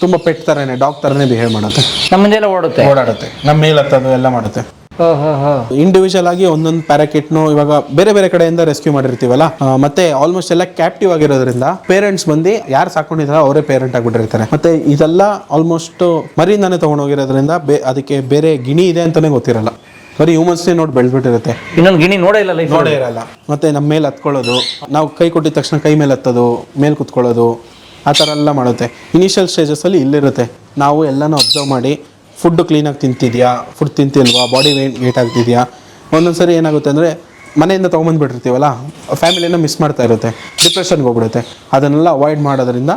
ತುಂಬಾ ಪೆಟ್ ತರನೇ ಡಾಗ್ ತರನೇ ಬಿಹೇವ್ ಮಾಡುತ್ತೆ. ನಮ್ಮದೆಲ್ಲ ಓಡುತ್ತೆ. ಓಡಾಡುತ್ತೆ. ನಮ್ಮ ಮೇಲೆ ಹತ್ತೋದು ಎಲ್ಲ ಮಾಡುತ್ತೆ. ಹೋ ಹೋ ಹೋ. ಇಂಡಿವಿಜುವಲ್ ಆಗಿ ಒಂದೊಂದು ಪ್ಯಾರಾಕಿಟ್ನು ಇವಾಗ ಬೇರೆ ಬೇರೆ ಕಡೆಯಿಂದ ರೆಸ್ಕ್ಯೂ ಮಾಡಿರ್ತೀವಲ್ಲ ಆ, ಮತ್ತೆ ಆಲ್ಮೋಸ್ಟ್ ಎಲ್ಲ ಕ್ಯಾಪ್ಟಿವ್ ಆಗಿರೋದ್ರಿಂದ ಪೇರೆಂಟ್ಸ್ ಬಂದು ಯಾರು ಸಾಕೊಂಡಿದಾರೋ ಅವರೇ ಪೇರೆಂಟ್ ಆಗಿಬಿಟ್ಟಿರ್ತಾರೆ. ಮತ್ತೆ ಇದೆಲ್ಲ ಆಲ್ಮೋಸ್ಟ್ ಮರಿಯಿಂದಾನೇ ತಗೊಂಡೋಗಿರೋದ್ರಿಂದ ಬೇ ಅದಕ್ಕೆ ಬೇರೆ ಗಿಣಿ ಇದೆ ಅಂತಾನೆ ಗೊತ್ತಿರಲ್ಲ. ಬರೀ ಹ್ಯೂಮನ್ಸ್ನೇ ನೋಡಿ ಬೆಳೆದ್ಬಿಟ್ಟಿರುತ್ತೆ. ಇನ್ನೊಂದು ಗಿಣಿ ನೋಡೇ ಇಲ್ಲ ಲೈಫ್ ನೋಡೇ ಇರಲ್ಲ. ಮತ್ತೆ ನಮ್ಮ ಮೇಲೆ ಹತ್ಕೊಳ್ಳೋದು ನಾವು ಕೈ ಕೊಟ್ಟಿದ ತಕ್ಷಣ ಕೈ ಮೇಲೆ ಹತ್ತೋದು ಮೇಲೆ ಕುತ್ಕೊಳ್ಳೋದು ಆ ಥರ ಎಲ್ಲ ಮಾಡುತ್ತೆ. ಇನಿಷಿಯಲ್ ಸ್ಟೇಜಸಲ್ಲಿ ಇಲ್ಲಿರುತ್ತೆ. ನಾವು ಎಲ್ಲನೂ ಅಬ್ಸರ್ವ್ ಮಾಡಿ ಫುಡ್ ಕ್ಲೀನಾಗಿ ತಿಂತಿದ್ಯಾ ಫುಡ್ ತಿಂತಿಲ್ವಾ ಬಾಡಿ ವೇಟ್ ವೇಟ್ ಆಗ್ತಿದ್ಯಾ? ಒಂದೊಂದು ಸರಿ ಏನಾಗುತ್ತೆ ಅಂದರೆ ಮನೆಯಿಂದ ತೊಗೊಂಬಂದ್ಬಿಟ್ಟಿರ್ತೀವಲ್ಲ ಫ್ಯಾಮಿಲಿನ ಮಿಸ್ ಮಾಡ್ತಾ ಇರುತ್ತೆ. ಡಿಪ್ರೆಷನ್ಗೆ ಹೋಗ್ಬಿಡುತ್ತೆ. ಅದನ್ನೆಲ್ಲ ಅವಾಯ್ಡ್ ಮಾಡೋದ್ರಿಂದ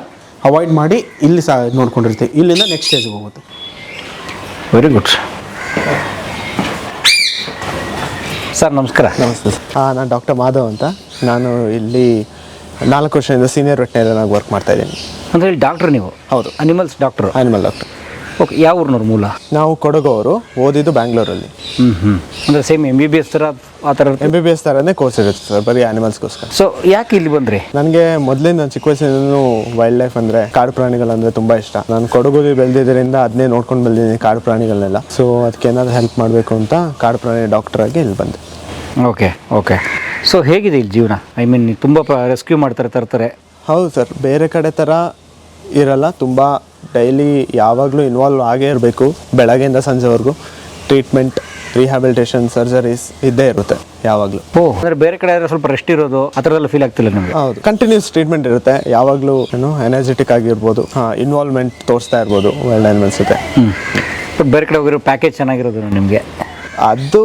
ಅವಾಯ್ಡ್ ಮಾಡಿ ಇಲ್ಲಿ ಸಹ ನೋಡ್ಕೊಂಡಿರ್ತೀವಿ. ಇಲ್ಲಿಂದ ನೆಕ್ಸ್ಟ್ ಸ್ಟೇಜ್ಗೆ ಹೋಗುತ್ತೆ. ವೆರಿ ಗುಡ್ ಸರ್ ನಮಸ್ಕಾರ. ನಮಸ್ತೆ. ಹಾಂ ನಾನು ಡಾಕ್ಟರ್ ಮಾಧವ್ ಅಂತ. ನಾನು ಇಲ್ಲಿ ನಾಲ್ಕು ವರ್ಷದಿಂದ ಸೀನಿಯರ್ ವೆಟ್ನರಿ ಆಗಿ ವರ್ಕ್ ಮಾಡ್ತಾ ಇದ್ದೀನಿ. ಅಂದರೆ ಡಾಕ್ಟರ್ ನೀವು? ಹೌದು. Animals doctor animal doctor okay ಯಾವ ಊರಿನವ್ರು ಮೂಲ? ನಾವು ಕೊಡಗು ಅವರು ಓದಿದ್ದು ಬ್ಯಾಂಗ್ಳೂರಲ್ಲಿ. ಹ್ಞೂ ಹ್ಞೂ ಅಂದರೆ same M B B S ಥರ ಆ ಥರ ಎಂ ಬಿ ಬಿ ಎಸ್ ಥರನೇ ಕೋರ್ಸ್ ಇರುತ್ತೆ ಸರ್ ಬರೀ ಆನಿಮಲ್ಸ್ಗೋಸ್ಕರ ಸೊ ಯಾಕೆ ಇಲ್ಲಿ ಬಂದ್ರಿ? ನನಗೆ ಮೊದಲಿಂದ ನಾನು ಚಿಕ್ಕ ವಯಸ್ಸಿನೂ ವೈಲ್ಡ್ ಲೈಫ್ ಅಂದರೆ ಕಾಡು ಪ್ರಾಣಿಗಳಂದರೆ ತುಂಬ ಇಷ್ಟ. ನಾನು ಕೊಡಗುಲಿ ಬೆಳೆದಿದ್ದರಿಂದ ಅದನ್ನೇ ನೋಡ್ಕೊಂಡು ಬಂದಿದ್ದೀನಿ ಕಾಡು ಪ್ರಾಣಿಗಳನ್ನೆಲ್ಲ. ಸೊ ಅದಕ್ಕೆ ಏನಾದರೂ ಹೆಲ್ಪ್ ಮಾಡಬೇಕು ಅಂತ ಕಾಡು ಪ್ರಾಣಿ ಡಾಕ್ಟರ್ ಆಗಿ ಇಲ್ಲಿ ಬಂದೆ. ಓಕೆ ಓಕೆ ಸೊ ಹೇಗಿದೆ ಇಲ್ಲಿ ಜೀವನ? ಐ ಮೀನ್ ತುಂಬ ರೆಸ್ಕ್ಯೂ ಮಾಡ್ತಾರೆ ತರ್ತಾರೆ. ಹೌದು ಸರ್ ಬೇರೆ ಕಡೆ ಥರ ಇರಲ್ಲ ತುಂಬ ಡೈಲಿ ಯಾವಾಗಲೂ ಇನ್ವಾಲ್ವ್ ಆಗೇ ಇರಬೇಕು ಬೆಳಗ್ಗೆಯಿಂದ ಸಂಜೆವರೆಗೂ ಟ್ರೀಟ್ಮೆಂಟ್ ರಿಹ್ಯಾಬಿಲಿಟೇಷನ್ ಸರ್ಜರೀಸ್ ಇದ್ದೇ ಇರುತ್ತೆ ಯಾವಾಗಲೂ. ಓ ಅಂದ್ರೆ ಬೇರೆ ಕಡೆ ಆದ್ರೆ ಸ್ವಲ್ಪ ರೆಸ್ಟ್ ಇರೋದು ಆ ಥರದಲ್ಲಿ ಫೀಲ್ ಆಗ್ತಿಲ್ಲ ನಿಮಗೆ? ಹೌದು. ಕಂಟಿನ್ಯೂಸ್ ಟ್ರೀಟ್ಮೆಂಟ್ ಇರುತ್ತೆ. ಯಾವಾಗಲೂ ಏನು ಎನರ್ಜೆಟಿಕ್ ಆಗಿರ್ಬೋದು ಹಾಂ ಇನ್ವಾಲ್ವ್ಮೆಂಟ್ ತೋರಿಸ್ತಾ ಇರ್ಬೋದು ಒಳ್ಳೆ ಅನ್ಸುತ್ತೆ. ಬಟ್ ಬೇರೆ ಕಡೆ ಹೋಗಿರೋ ಪ್ಯಾಕೇಜ್ ಚೆನ್ನಾಗಿರೋದು ನಿಮಗೆ? ಅದು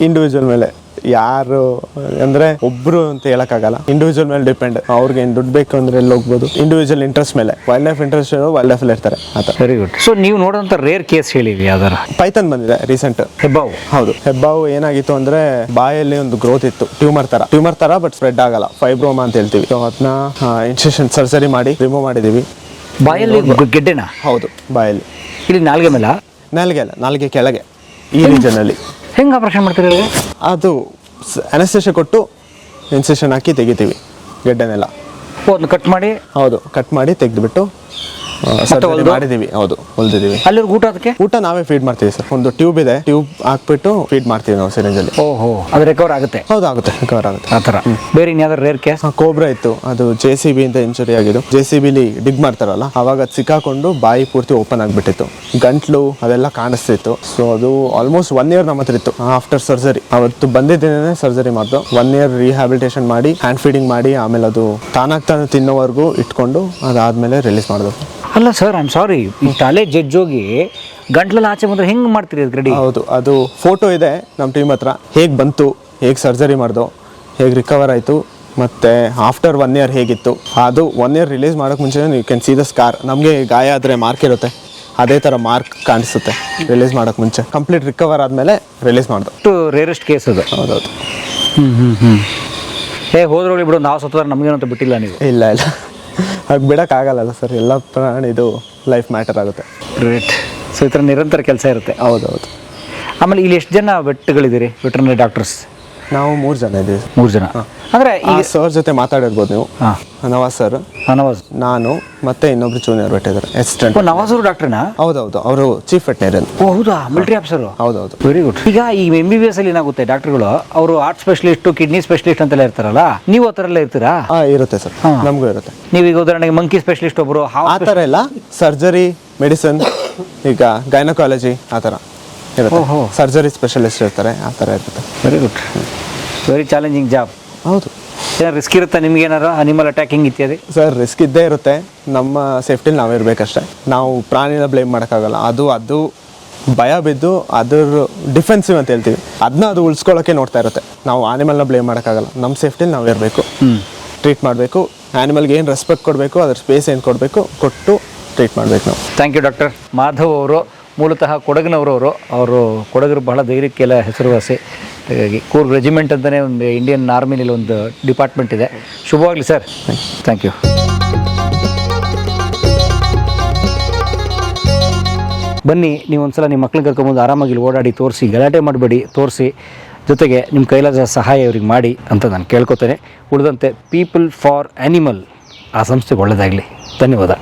ಇಂಡಿವಿಜುವಲ್ ಮೇಲೆ. ಯಾರು ಅಂದರೆ ಒಬ್ರು ಅಂತ ಹೇಳೋಕ್ಕಾಗಲ್ಲ. ಇಂಡಿವಿಜುವಲ್ ಮೇಲೆ ಡಿಪೆಂಡ್ ಅವ್ರಿಗೆ ಏನು ದುಡ್ಡು ಬೇಕು ಅಂದ್ರೆ ಎಲ್ಲಿ ಹೋಗ್ಬೋದು? ಇಂಡಿವಿಜುವಲ್ ಇಂಟ್ರೆಸ್ಟ್ ಮೇಲೆ. ವೈಲ್ಡ್ ಲೈಫ್ ಇಂಟ್ರೆಸ್ಟ್ ಇರೋ ವೈಲ್ಡ್ ಲೈಫಲ್ಲಿ ಇರ್ತಾರೆ. ಆ ಥರ. ವೆರಿ ಗುಡ್ ಸೊ ನೀವು ನೋಡೋಂಥ ರೇರ್ ಕೇಸ್ ಹೇಳಿವಿ ಯಾವ್ದಾರ? ಪೈಥನ್ ಬಂದಿದೆ ರೀಸೆಂಟ್ ಹೆಬ್ಬಾವ್ ಹೌದು. ಹೆಬ್ಬಾವು ಏನಾಗಿತ್ತು ಅಂದ್ರೆ ಬಾಯಲ್ಲಿ ಒಂದು ಗ್ರೋತ್ ಇತ್ತು. ಟ್ಯೂಮರ್ ತರ. ಟ್ಯೂಮರ್ ತರ ಬಟ್ ಸ್ಪ್ರೆಡ್ ಆಗಲ್ಲ. ಫೈಬ್ರೋಮಾ ಅಂತ ಹೇಳ್ತೀವಿ. ಸೊ ಅದನ್ನ ಇನ್ಸೆಷನ್ ಸರ್ಜರಿ ಮಾಡಿ ರಿಮೂವ್ ಮಾಡಿದೀವಿ. ಬಾಯಲ್ಲಿ ಗೆಡ್ಡೆನ ಗೆಡ್ಡೆನಾ? ಹೌದು ಬಾಯಲ್ಲಿ. ಇಲ್ಲಿ ನಾಲ್ಗೆ ಮೇಲೆ? ನಾಲ್ಗೆ ಅಲ್ಲ ನಾಲ್ಗೆ ಕೆಳಗೆ. ಈ ರೀಜನ್ ಅಲ್ಲಿ. ಹೆಂಗೆ ಆಪರೇಷನ್ ಮಾಡ್ತೀರಿ ಅದು ಅನಸ್ತೇಶ ಕೊಟ್ಟು ಇನ್ಸೆಷನ್ ಹಾಕಿ ತೆಗಿತೀವಿ ಗೆಡ್ಡೆನೆಲ್ಲ ಕಟ್ ಮಾಡಿ ಹೌದು ಕಟ್ ಮಾಡಿ ತೆಗೆದ್ಬಿಟ್ಟು? ಮಾಡಿದೀವಿ ಹೌದು ಹೊಲ್ದಿದೀವಿ ಅಲ್ಲಿ ಊಟ ಅದಕ್ಕೆ? ಊಟ ನಾವೇ ಫೀಡ್ ಮಾಡ್ತೀವಿ ಸರ್. ಒಂದು ಟ್ಯೂಬ್ ಇದೆ. ಟ್ಯೂಬ್ ಹಾಕ್ಬಿಟ್ಟು ಫೀಡ್ ಮಾಡ್ತೀವಿ ನಾವು ಸಿರಿಂಜಲ್ಲಿ ಓಹೋ ಅದು ರಿಕವರ್ ಆಗುತ್ತೆ? ಹೌದು ಆಗುತ್ತೆ. ರಿಕವರ್ ಆಗುತ್ತೆ. ಆ ಥರ. ಬೇರೆ ಇನ್ಯಾವ್ದಾರು ರೇರ್ ಕೇಸ್ ಕೋಬ್ರಾ ಇತ್ತು. ಅದು ಜೆ ಸಿ ಬಿ ಅಂತ ಇಂಜುರಿ ಆಗಿದ್ದು. ಜೆ ಸಿ ಬಿಲಿ ಡಿಗ್ ಮಾಡ್ತಾರಲ್ಲ ಅವಾಗ ಅದು ಸಿಕ್ಕಾಕೊಂಡು ಬಾಯಿ ಪೂರ್ತಿ ಓಪನ್ ಆಗಿಬಿಟ್ಟಿತ್ತು. ಗಂಟ್ಲು ಅದೆಲ್ಲ ಕಾಣಿಸ್ತಿತ್ತು. ಸೊ ಅದು ಆಲ್ಮೋಸ್ಟ್ ಒನ್ ಇಯರ್ ನಮ್ಮ ಹತ್ರ ಇತ್ತು. ಆಫ್ಟರ್ ಸರ್ಜರಿ ಅವತ್ತು ಬಂದಿದ್ದೇನೆ ಸರ್ಜರಿ ಮಾಡ್ದು ಒನ್ ಇಯರ್ ರಿಹ್ಯಾಬಿಲಿಟೇಷನ್ ಮಾಡಿ ಹ್ಯಾಂಡ್ ಫೀಡಿಂಗ್ ಮಾಡಿ ಆಮೇಲೆ ಅದು ತಾನಾಗ್ ತಾನು ತಿನ್ನೋವರೆಗೂ ಇಟ್ಕೊಂಡು ಅದಾದಮೇಲೆ ರಿಲೀಸ್ ಮಾಡಿದ್ರು. ಅಲ್ಲ ಸರ್ ಐ ಆಮ್ ಸಾರಿ ಈ ತಲೆ ಜಡ್ಜ್ ಹೋಗಿ ಗಂಟ್ಲಲ್ಲಿ ಆಚೆ ಬಂದ್ರೆ ಹೆಂಗೆ ಮಾಡ್ತೀರಿ ಅದು ರೆಡಿ ಹೌದು ಅದು ಫೋಟೋ ಇದೆ ನಮ್ಮ ಟೀಮ್ ಹತ್ರ. ಹೇಗೆ ಬಂತು ಹೇಗೆ ಸರ್ಜರಿ ಮಾಡ್ದು ಹೇಗೆ ರಿಕವರ್ ಆಯಿತು ಮತ್ತು ಆಫ್ಟರ್ ಒನ್ ಇಯರ್ ಹೇಗಿತ್ತು ಅದು ಒನ್ ಇಯರ್ ರಿಲೀಸ್ ಮಾಡೋಕ್ಕೆ ಮುಂಚೆ you can see the scar ನಮಗೆ ಗಾಯ ಆದರೆ ಮಾರ್ಕ್ ಇರುತ್ತೆ. ಅದೇ ಥರ ಮಾರ್ಕ್ ಕಾಣಿಸುತ್ತೆ ರಿಲೀಸ್ ಮಾಡೋಕ್ಕೆ ಮುಂಚೆ. ಕಂಪ್ಲೀಟ್ ರಿಕವರ್ ಆದಮೇಲೆ ರಿಲೀಸ್ ಮಾಡ್ದು. ಟು ರೇರೆಸ್ಟ್ ಕೇಸ್ ಅದು. ಹೌದೌದು. ಹ್ಞೂ ಹ್ಞೂ ಹ್ಞೂ ಹೇ ಹೋದ್ರೊಳಗೆ ಬಿಡು ನಾವು ಸತ್ತೋದ್ರೆ ನಮಗೇನಂತ ಬಿಟ್ಟಿಲ್ಲ ನೀವು. ಇಲ್ಲ ಇಲ್ಲ. ಹಾಗೆ ಬಿಡೋಕ್ಕಾಗಲ್ಲ ಸರ್, ಎಲ್ಲ ಪ್ರಾಣಿದು ಲೈಫ್ ಮ್ಯಾಟರ್ ಆಗುತ್ತೆ. ಗ್ರೇಟ್ ಸೊ ಈ ಥರ ನಿರಂತರ ಕೆಲಸ ಇರುತ್ತೆ. ಹೌದೌದು. ಆಮೇಲೆ ಇಲ್ಲಿ ಎಷ್ಟು ಜನ ವೆಟ್ಗಳಿದ್ದೀರಿ ವೆಟ್ರನರಿ ಡಾಕ್ಟರ್ಸ್ ನಾವು ಮೂರು ಜನ ಇದ್ದೀವಿ ಮೂರು ಜನ. ಅಂದ್ರೆ ಈ ಸರ್ ಜೊತೆ ಮಾತಾಡಿರ್ಬೋದು ನೀವು. ನವಾಜ್ ಸರ್ ನವಾಜ್ ನಾನು ಮತ್ತೆ ಇನ್ನೊಬ್ರು ಜೂನಿಯರ್ ಬಿಟ್ಟಿದ್ದಾರೆ ಅಸಿಸ್ಟೆಂಟ್ ನವಾಜ್ ಅವರು ಹೌದು ಹೌದೌದು ಅವರು ಚೀಫ್ ವೆಟನರಿಯನ್ ಓ ಹೌದಾ? ಮಿಲಿಟರಿ ಆಫೀಸರು ಹೌದೌದು. ವೆರಿ ಗುಡ್ ಈಗ ಈ ಎಂ ಬಿ ಬಿ ಎಸ್ ಅಲ್ಲಿ ಏನಾಗುತ್ತೆ ಡಾಕ್ಟರ್ಗಳು ಅವರು ಹಾರ್ಟ್ ಸ್ಪೆಷಲಿಸ್ಟ್ ಕಿಡ್ನಿ ಸ್ಪೆಷಲಿಸ್ಟ್ ಅಂತೆಲ್ಲ ಇರ್ತಾರಲ್ಲ ನೀವು ಆ ಥರ ಎಲ್ಲ ಇರ್ತೀರಾ? ಹಾ ಇರುತ್ತೆ ಸರ್. ನಮಗೂ ಇರುತ್ತೆ. ನೀವು ಈಗ ಉದಾಹರಣೆಗೆ ಮಂಕಿ ಸ್ಪೆಷಲಿಸ್ಟ್ ಒಬ್ಬರು ಆ ಥರ ಎಲ್ಲ ಸರ್ಜರಿ ಮೆಡಿಸಿನ್ ಈಗ ಗೈನಕಾಲಜಿ ಆ ಥರ ಇರುತ್ತೆ. ಸರ್ಜರಿ ಸ್ಪೆಷಲಿಸ್ಟ್ ಇರ್ತಾರೆ ಆ ಥರ ಇರುತ್ತೆ. Very good very challenging job ಹೌದು. ಏನಾರು ರಿಸ್ಕ್ ಇರುತ್ತೆ ನಿಮ್ಗೆ ಏನಾರು ಅನಿಮಲ್ ಅಟ್ಯಾಕಿಂಗ್ ಇತ್ಯಾದಿ? ಸರ್ ರಿಸ್ಕ್ ಇದ್ದೇ ಇರುತ್ತೆ. ನಮ್ಮ ಸೇಫ್ಟಿಲಿ ನಾವೇ ಇರಬೇಕಷ್ಟೇ. ನಾವು ಪ್ರಾಣಿನ ಬ್ಲೇಮ್ ಮಾಡೋಕ್ಕಾಗಲ್ಲ. ಅದು ಅದು ಭಯ ಬಿದ್ದು ಅದ್ರ ಡಿಫೆನ್ಸಿವ್ ಅಂತ ಹೇಳ್ತೀವಿ. ಅದನ್ನ ಅದು ಉಳಿಸ್ಕೊಳ್ಳೋಕೆ ನೋಡ್ತಾ ಇರುತ್ತೆ. ನಾವು ಆನಿಮಲ್ನ ಬ್ಲೇಮ್ ಮಾಡೋಕ್ಕಾಗಲ್ಲ. ನಮ್ಮ ಸೇಫ್ಟಿಲಿ ನಾವು ಇರಬೇಕು. ಟ್ರೀಟ್ ಮಾಡಬೇಕು. ಆ್ಯನಿಮಲ್ಗೆ ಏನು ರೆಸ್ಪೆಕ್ಟ್ ಕೊಡಬೇಕು ಅದ್ರ ಸ್ಪೇಸ್ ಏನು ಕೊಡಬೇಕು ಕೊಟ್ಟು ಟ್ರೀಟ್ ಮಾಡಬೇಕು ನಾವು. ಥ್ಯಾಂಕ್ ಯು ಡಾಕ್ಟರ್ ಮಾಧವ್ ಅವರು ಮೂಲತಃ ಕೊಡಗಿನವರವರು, ಅವರು ಕೊಡಗರು ಬಹಳ ಧೈರ್ಯಕ್ಕೆಲ್ಲ ಹೆಸರುವಾಸಿ. ಹಾಗಾಗಿ ಕೂರ್ಗ್ ರೆಜಿಮೆಂಟ್ ಅಂತಲೇ ಒಂದು ಇಂಡಿಯನ್ ಆರ್ಮಿನಲ್ಲಿ ಒಂದು ಡಿಪಾರ್ಟ್ಮೆಂಟ್ ಇದೆ. ಶುಭವಾಗಲಿ ಸರ್ ಥ್ಯಾಂಕ್ ಯು ಬನ್ನಿ, ನೀವು ಒಂದ್ಸಲ ನಿಮ್ಮ ಮಕ್ಳಿಗೆ ಕರ್ಕೊಂಬಂದು ಆರಾಮಾಗಿ ಇಲ್ಲಿ ಓಡಾಡಿ ತೋರಿಸಿ, ಗಲಾಟೆ ಮಾಡಬೇಡಿ, ತೋರಿಸಿ. ಜೊತೆಗೆ ನಿಮ್ಮ ಕೈಲಾದ ಸಹಾಯ ಇವ್ರಿಗೆ ಮಾಡಿ ಅಂತ ನಾನು ಕೇಳ್ಕೊತೇನೆ. ಉಳಿದಂತೆ ಪೀಪಲ್ ಫಾರ್ ಆ್ಯನಿಮಲ್ ಆ ಸಂಸ್ಥೆಗೆ ಒಳ್ಳೆಯದಾಗಲಿ ಧನ್ಯವಾದ.